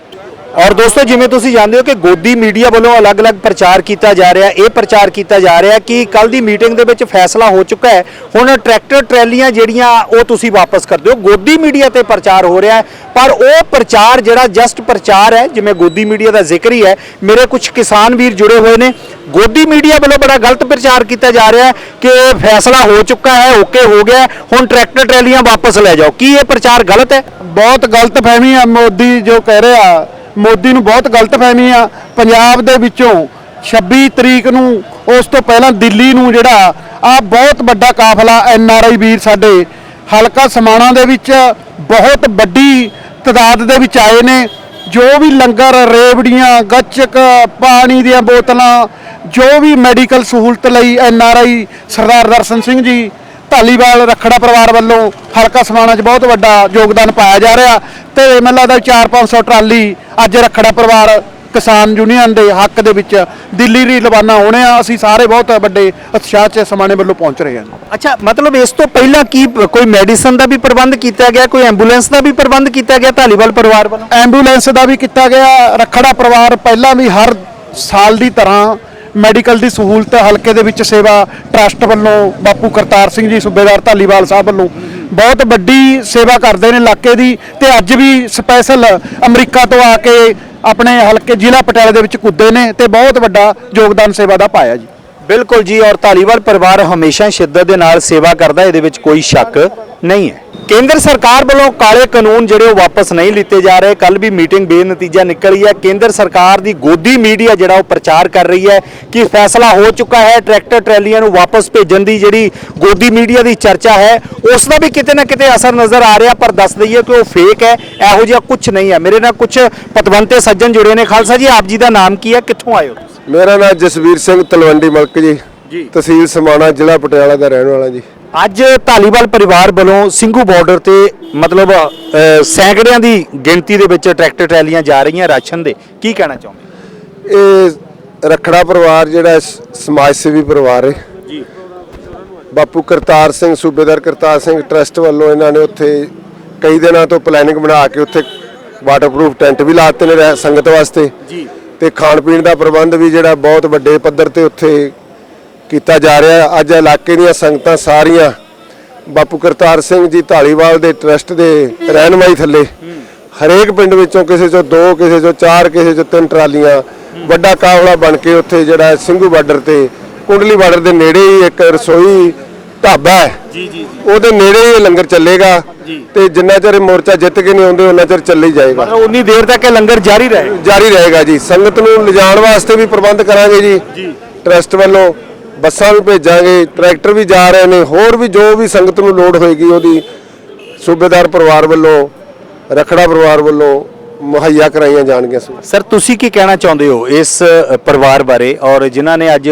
ਔਰ ਦੋਸਤੋ, ਜਿਵੇਂ ਤੁਸੀਂ ਜਾਣਦੇ ਹੋ ਕਿ ਗੋਦੀ ਮੀਡੀਆ ਵੱਲੋਂ ਅਲੱਗ-ਅਲੱਗ ਪ੍ਰਚਾਰ ਕੀਤਾ ਜਾ ਰਿਹਾ, ਇਹ ਪ੍ਰਚਾਰ ਕੀਤਾ ਜਾ ਰਿਹਾ ਕਿ ਕੱਲ ਦੀ ਮੀਟਿੰਗ ਦੇ ਵਿੱਚ ਫੈਸਲਾ ਹੋ ਚੁੱਕਾ ਹੈ। ਹੁਣ ਟਰੈਕਟਰ ਟਰੈਲੀਆਂ ਜਿਹੜੀਆਂ, ਉਹ ਤੁਸੀਂ ਵਾਪਸ ਕਰ ਦਿਓ। ਗੋਦੀ ਮੀਡੀਆ ਤੇ ਪ੍ਰਚਾਰ ਹੋ ਰਿਹਾ ਪਰ ਉਹ ਪ੍ਰਚਾਰ ਜਿਹੜਾ ਜਸਟ ਪ੍ਰਚਾਰ ਹੈ, ਜਿਵੇਂ ਗੋਦੀ ਮੀਡੀਆ ਦਾ ਜ਼ਿਕਰ ਹੀ ਹੈ, ਮੇਰੇ ਕੁਝ ਕਿਸਾਨ ਵੀਰ ਜੁੜੇ ਹੋਏ ਨੇ ਗੋਦੀ ਮੀਡੀਆ ਵੱਲੋਂ ਬੜਾ ਗਲਤ ਪ੍ਰਚਾਰ ਕੀਤਾ ਜਾ ਰਿਹਾ ਹੈ ਕਿ ਇਹ ਫੈਸਲਾ ਹੋ ਚੁੱਕਾ ਹੈ ਓਕੇ ਹੋ ਗਿਆ ਹੈ, ਹੁਣ ਟਰੈਕਟਰ ਟਰੈਲੀਆਂ ਵਾਪਸ ਲੈ ਜਾਓ। ਕੀ ਇਹ ਪ੍ਰਚਾਰ ਗਲਤ ਹੈ? ਬਹੁਤ ਗਲਤ ਫਹਿਮੀ ਆ ਮੋਦੀ ਜੋ ਕਹਿ ਰਿਹਾ। ਮੋਦੀ ਨੂੰ ਬਹੁਤ ਗਲਤ ਫਹਿਮੀ ਆ। ਪੰਜਾਬ ਦੇ ਵਿੱਚੋਂ 26 ਤਰੀਕ ਨੂੰ ਉਸ ਤੋਂ ਪਹਿਲਾਂ ਦਿੱਲੀ ਨੂੰ ਜਿਹੜਾ ਆ ਬਹੁਤ ਵੱਡਾ ਕਾਫਲਾ ਐਨ ਆਰ ਆਈ ਵੀਰ ਸਾਡੇ ਹਲਕਾ ਸਮਾਣਾ ਦੇ ਵਿੱਚ ਬਹੁਤ ਵੱਡੀ ਤਦਾਦ ਦੇ ਵਿੱਚ ਆਏ ਨੇ। ਜੋ ਵੀ ਲੰਗਰ ਰੇਵੜੀਆਂ ਗੱਚਕ ਪਾਣੀ ਦੀਆਂ ਬੋਤਲਾਂ ਜੋ ਵੀ ਮੈਡੀਕਲ ਸਹੂਲਤ ਲਈ ਐਨ ਆਰ ਆਈ ਸਰਦਾਰ ਦਰਸ਼ਨ ਸਿੰਘ ਜੀ ਢਾਲੀਵਾਲ ਰਖੜਾ ਪਰਿਵਾਰ ਵੱਲੋਂ ਹਲਕਾ ਸਮਾਣਾ 'ਚ ਬਹੁਤ ਵੱਡਾ ਯੋਗਦਾਨ ਪਾਇਆ ਜਾ ਰਿਹਾ ਤੇ ਮੈਨੂੰ ਲੱਗਦਾ 4-500 ਟਰਾਲੀ ਅੱਜ ਰਖੜਾ ਪਰਿਵਾਰ ਕਿਸਾਨ ਯੂਨੀਅਨ ਦੇ ਹੱਕ ਦੇ ਵਿੱਚ ਦਿੱਲੀ ਲਈ ਰਵਾਨਾ ਹੋਣੇ ਆ। ਅਸੀਂ ਸਾਰੇ ਬਹੁਤ ਵੱਡੇ ਉਤਸ਼ਾਹ 'ਚ ਸਮਾਣੇ ਵੱਲੋਂ ਪਹੁੰਚ ਰਹੇ ਹਾਂ ਅੱਛਾ ਮਤਲਬ ਇਸ ਤੋਂ ਪਹਿਲਾਂ ਕੀ ਕੋਈ ਮੈਡੀਸਨ ਦਾ ਵੀ ਪ੍ਰਬੰਧ ਕੀਤਾ ਗਿਆ ਕੋਈ ਐਂਬੂਲੈਂਸ ਦਾ ਵੀ ਪ੍ਰਬੰਧ ਕੀਤਾ ਗਿਆ ਢਾਲੀਵਾਲ ਪਰਿਵਾਰ ਵੱਲੋਂ? ਐਂਬੂਲੈਂਸ ਦਾ ਵੀ ਕੀਤਾ ਗਿਆ। ਰਖੜਾ ਪਰਿਵਾਰ ਪਹਿਲਾਂ ਵੀ ਹਰ ਸਾਲ ਦੀ ਤਰ੍ਹਾਂ ਮੈਡੀਕਲ ਦੀ ਸਹੂਲਤ ਹਲਕੇ ਦੇ ਵਿੱਚ ਸੇਵਾ ਟਰਸਟ ਵੱਲੋਂ ਬਾਪੂ ਕਰਤਾਰ ਸਿੰਘ ਜੀ, ਸੂਬੇਦਾਰ ਧਾਲੀਵਾਲ ਸਾਹਿਬ ਵੱਲੋਂ ਬਹੁਤ ਵੱਡੀ ਸੇਵਾ ਕਰਦੇ ਨੇ ਇਲਾਕੇ ਦੀ ਤੇ ਅੱਜ ਵੀ ਸਪੈਸ਼ਲ ਅਮਰੀਕਾ ਤੋਂ ਆ ਕੇ ਆਪਣੇ ਹਲਕੇ ਜ਼ਿਲ੍ਹਾ ਪਟਿਆਲੇ ਦੇ ਵਿੱਚ ਕੁੱਦੇ ਨੇ ਤੇ ਬਹੁਤ ਵੱਡਾ ਯੋਗਦਾਨ ਸੇਵਾ ਦਾ ਪਾਇਆ ਜੀ। ਬਿਲਕੁਲ ਜੀ, ਔਰ ਧਾਲੀਵਾਲ ਪਰਿਵਾਰ ਹਮੇਸ਼ਾ ਸ਼ਿੱਦਤ ਦੇ ਨਾਲ ਸੇਵਾ ਕਰਦਾ, ਇਹਦੇ ਵਿੱਚ ਕੋਈ ਸ਼ੱਕ ਨਹੀਂ ਹੈ। ਕੇਂਦਰ ਸਰਕਾਰ ਵੱਲੋਂ ਕਾਲੇ ਕਾਨੂੰਨ ਜਿਹੜੇ ਉਹ ਵਾਪਸ ਨਹੀਂ ਲਿੱਤੇ ਜਾ ਰਹੇ। ਕੱਲ ਵੀ ਮੀਟਿੰਗ ਬੇਨਤੀਜਾ ਨਿਕਲੀ ਹੈ। ਕੇਂਦਰ ਸਰਕਾਰ ਦੀ ਗੋਦੀ ਮੀਡੀਆ ਜਿਹੜਾ ਉਹ ਪ੍ਰਚਾਰ ਕਰ ਰਹੀ ਹੈ ਕਿ ਫੈਸਲਾ ਹੋ ਚੁੱਕਾ ਹੈ। ਟਰੈਕਟਰ ਟਰੈਲੀਆਂ ਨੂੰ ਵਾਪਸ ਭੇਜਣ ਦੀ ਜਿਹੜੀ ਗੋਦੀ ਮੀਡੀਆ ਦੀ ਚਰਚਾ ਹੈ ਉਸ ਦਾ ਵੀ ਕਿਤੇ ਨਾ ਕਿਤੇ ਅਸਰ ਨਜ਼ਰ ਆ ਰਿਹਾ ਪਰ ਦੱਸ ਦਈਏ ਕਿ ਉਹ ਫੇਕ ਹੈ। ਇਹੋ ਜਿਹਾ ਕੁਝ ਨਹੀਂ ਹੈ। ਮੇਰੇ ਨਾਲ ਕੁਝ ਪਤਵੰਤੇ ਸੱਜਣ ਜੁੜੇ ਨੇ। ਖਾਲਸਾ ਜੀ ਆਪ ਜੀ ਦਾ ਨਾਮ ਕੀ ਹੈ? ਕਿੱਥੋਂ ਆਏ ਹੋ ਤੁਸੀਂ? ਮੇਰਾ ਨਾਮ ਜਸਵੀਰ ਸਿੰਘ ਤਲਵੰਡੀ ਮਲਕ ਜੀ। ਜੀ। ਤਹਿਸੀਲ ਸਮਾਣਾ ਜ਼ਿਲ੍ਹਾ ਪਟਿਆਲਾ ਦਾ ਰਹਿਣ ਵਾਲਾ ਜੀ। ਅੱਜ ਧਾਲੀਵਾਲ ਪਰਿਵਾਰ ਵੱਲੋਂ ਸਿੰਘੂ ਬਾਰਡਰ ਤੇ ਮਤਲਬ ਸੈਂਕੜਿਆਂ ਦੀ ਗਿਣਤੀ ਦੇ ਵਿੱਚ ਟਰੈਕਟਰ ਟਰੈਲੀਆਂ ਜਾ ਰਹੀਆਂ ਰਾਸ਼ਨ ਦੇ। ਕੀ ਕਹਿਣਾ ਚਾਹੁੰਦੇ ਇਹ ਰਖੜਾ ਪਰਿਵਾਰ ਜਿਹੜਾ ਸ- ਸਮਾਜ ਸੇਵੀ ਪਰਿਵਾਰ ਹੈ। ਜੀ। ਬਾਪੂ ਕਰਤਾਰ ਸਿੰਘ ਸੂਬੇਦਾਰ ਕਰਤਾਰ ਸਿੰਘ ਟਰਸਟ ਵੱਲੋਂ ਇਹਨਾਂ ਨੇ ਉੱਥੇ ਕਈ ਦਿਨਾਂ ਤੋਂ ਪਲੈਨਿੰਗ ਬਣਾ ਕੇ ਉੱਥੇ ਵਾਟਰਪ੍ਰੂਫ ਟੈਂਟ ਵੀ ਲਾਤੇ ਨੇ ਰਹਿ- ਸੰਗਤ ਵਾਸਤੇ। ਜੀ। ਤੇ ਖਾਣ ਪੀਣ ਦਾ ਪ੍ਰਬੰਧ ਵੀ ਜਿਹੜਾ ਬਹੁਤ ਵੱਡੇ ਪੱਧਰ ਤੇ ਉੱਥੇ ਕੀਤਾ ਜਾ ਰਿਹਾ। ਅੱਜ ਇਲਾਕੇ ਦੀਆਂ ਸੰਗਤਾਂ ਸਾਰੀਆਂ ਬਾਪੂ ਕਰਤਾਰ ਸਿੰਘ ਜੀ ਢਾਲੀਵਾਲ ਦੇ ਟਰਸਟ ਦੇ ਰਹਿਨਮਾਈ ਥੱਲੇ। ਹਰੇਕ ਪਿੰਡ ਵਿੱਚੋਂ ਕਿਸੇ ਚੋਂ ਦੋ ਕਿਸੇ ਚੋਂ ਚਾਰ ਕਿਸੇ ਚੋਂ ਤਿੰਨ ਟਰਾਲੀਆਂ ਵੱਡਾ ਕਾਫਲਾ ਬਣ ਕੇ ਉੱਥੇ ਜਿਹੜਾ ਸਿੰਘੂ ਬਾਰਡਰ ਤੇ ਕੁੰਡਲੀ ਬਾਰਡਰ ਦੇ ਨੇੜੇ ਹੀ ਇੱਕ ਰਸੋਈ ਢਾਬਾ ਹੈ। ਜੀ ਜੀ ਉਹਦੇ ਨੇੜੇ ਹੀ ਲੰਗਰ ਚੱਲੇਗਾ ਤੇ ਜਿੰਨਾ ਚਿਰ ਮੋਰਚਾ ਜਿੱਤ ਕੇ ਨਹੀਂ ਆਉਂਦੇ ਉਹਨਾਂ ਚਿਰ ਚੱਲੇ ਹੀ ਜਾਏਗਾ। ਮਤਲਬ ਉਨੀ ਦੇਰ ਤੱਕ ਇਹ ਲੰਗਰ ਜਾਰੀ ਰਹੇ। ਜਾਰੀ ਰਹੇਗਾ ਜੀ। ਸੰਗਤ ਨੂੰ ਲਿਜਾਣ ਵਾਸਤੇ ਵੀ ਪ੍ਰਬੰਧ ਕਰਾਂਗੇ ਜੀ। ਟਰਸਟ ਵੱਲੋਂ ਬੱਸਾਂ ਵੀ ਭੇਜਾਂਗੇ ਟਰੈਕਟਰ ਵੀ ਜਾ ਰਹੇ ਨੇ ਹੋਰ ਵੀ ਜੋ ਵੀ ਸੰਗਤ ਨੂੰ ਲੋੜ ਹੋਏਗੀ ਉਹਦੀ ਸੂਬੇਦਾਰ ਪਰਿਵਾਰ ਵੱਲੋਂ ਰਖੜਾ ਪਰਿਵਾਰ ਵੱਲੋਂ ਮੁਹੱਈਆ ਕਰਾਈਆਂ ਜਾਣਗੀਆਂ ਸਰ ਤੁਸੀਂ ਕੀ ਕਹਿਣਾ ਚਾਹੁੰਦੇ ਹੋ ਇਸ ਪਰਿਵਾਰ ਬਾਰੇ? ਔਰ ਜਿਨ੍ਹਾਂ ਨੇ ਅੱਜ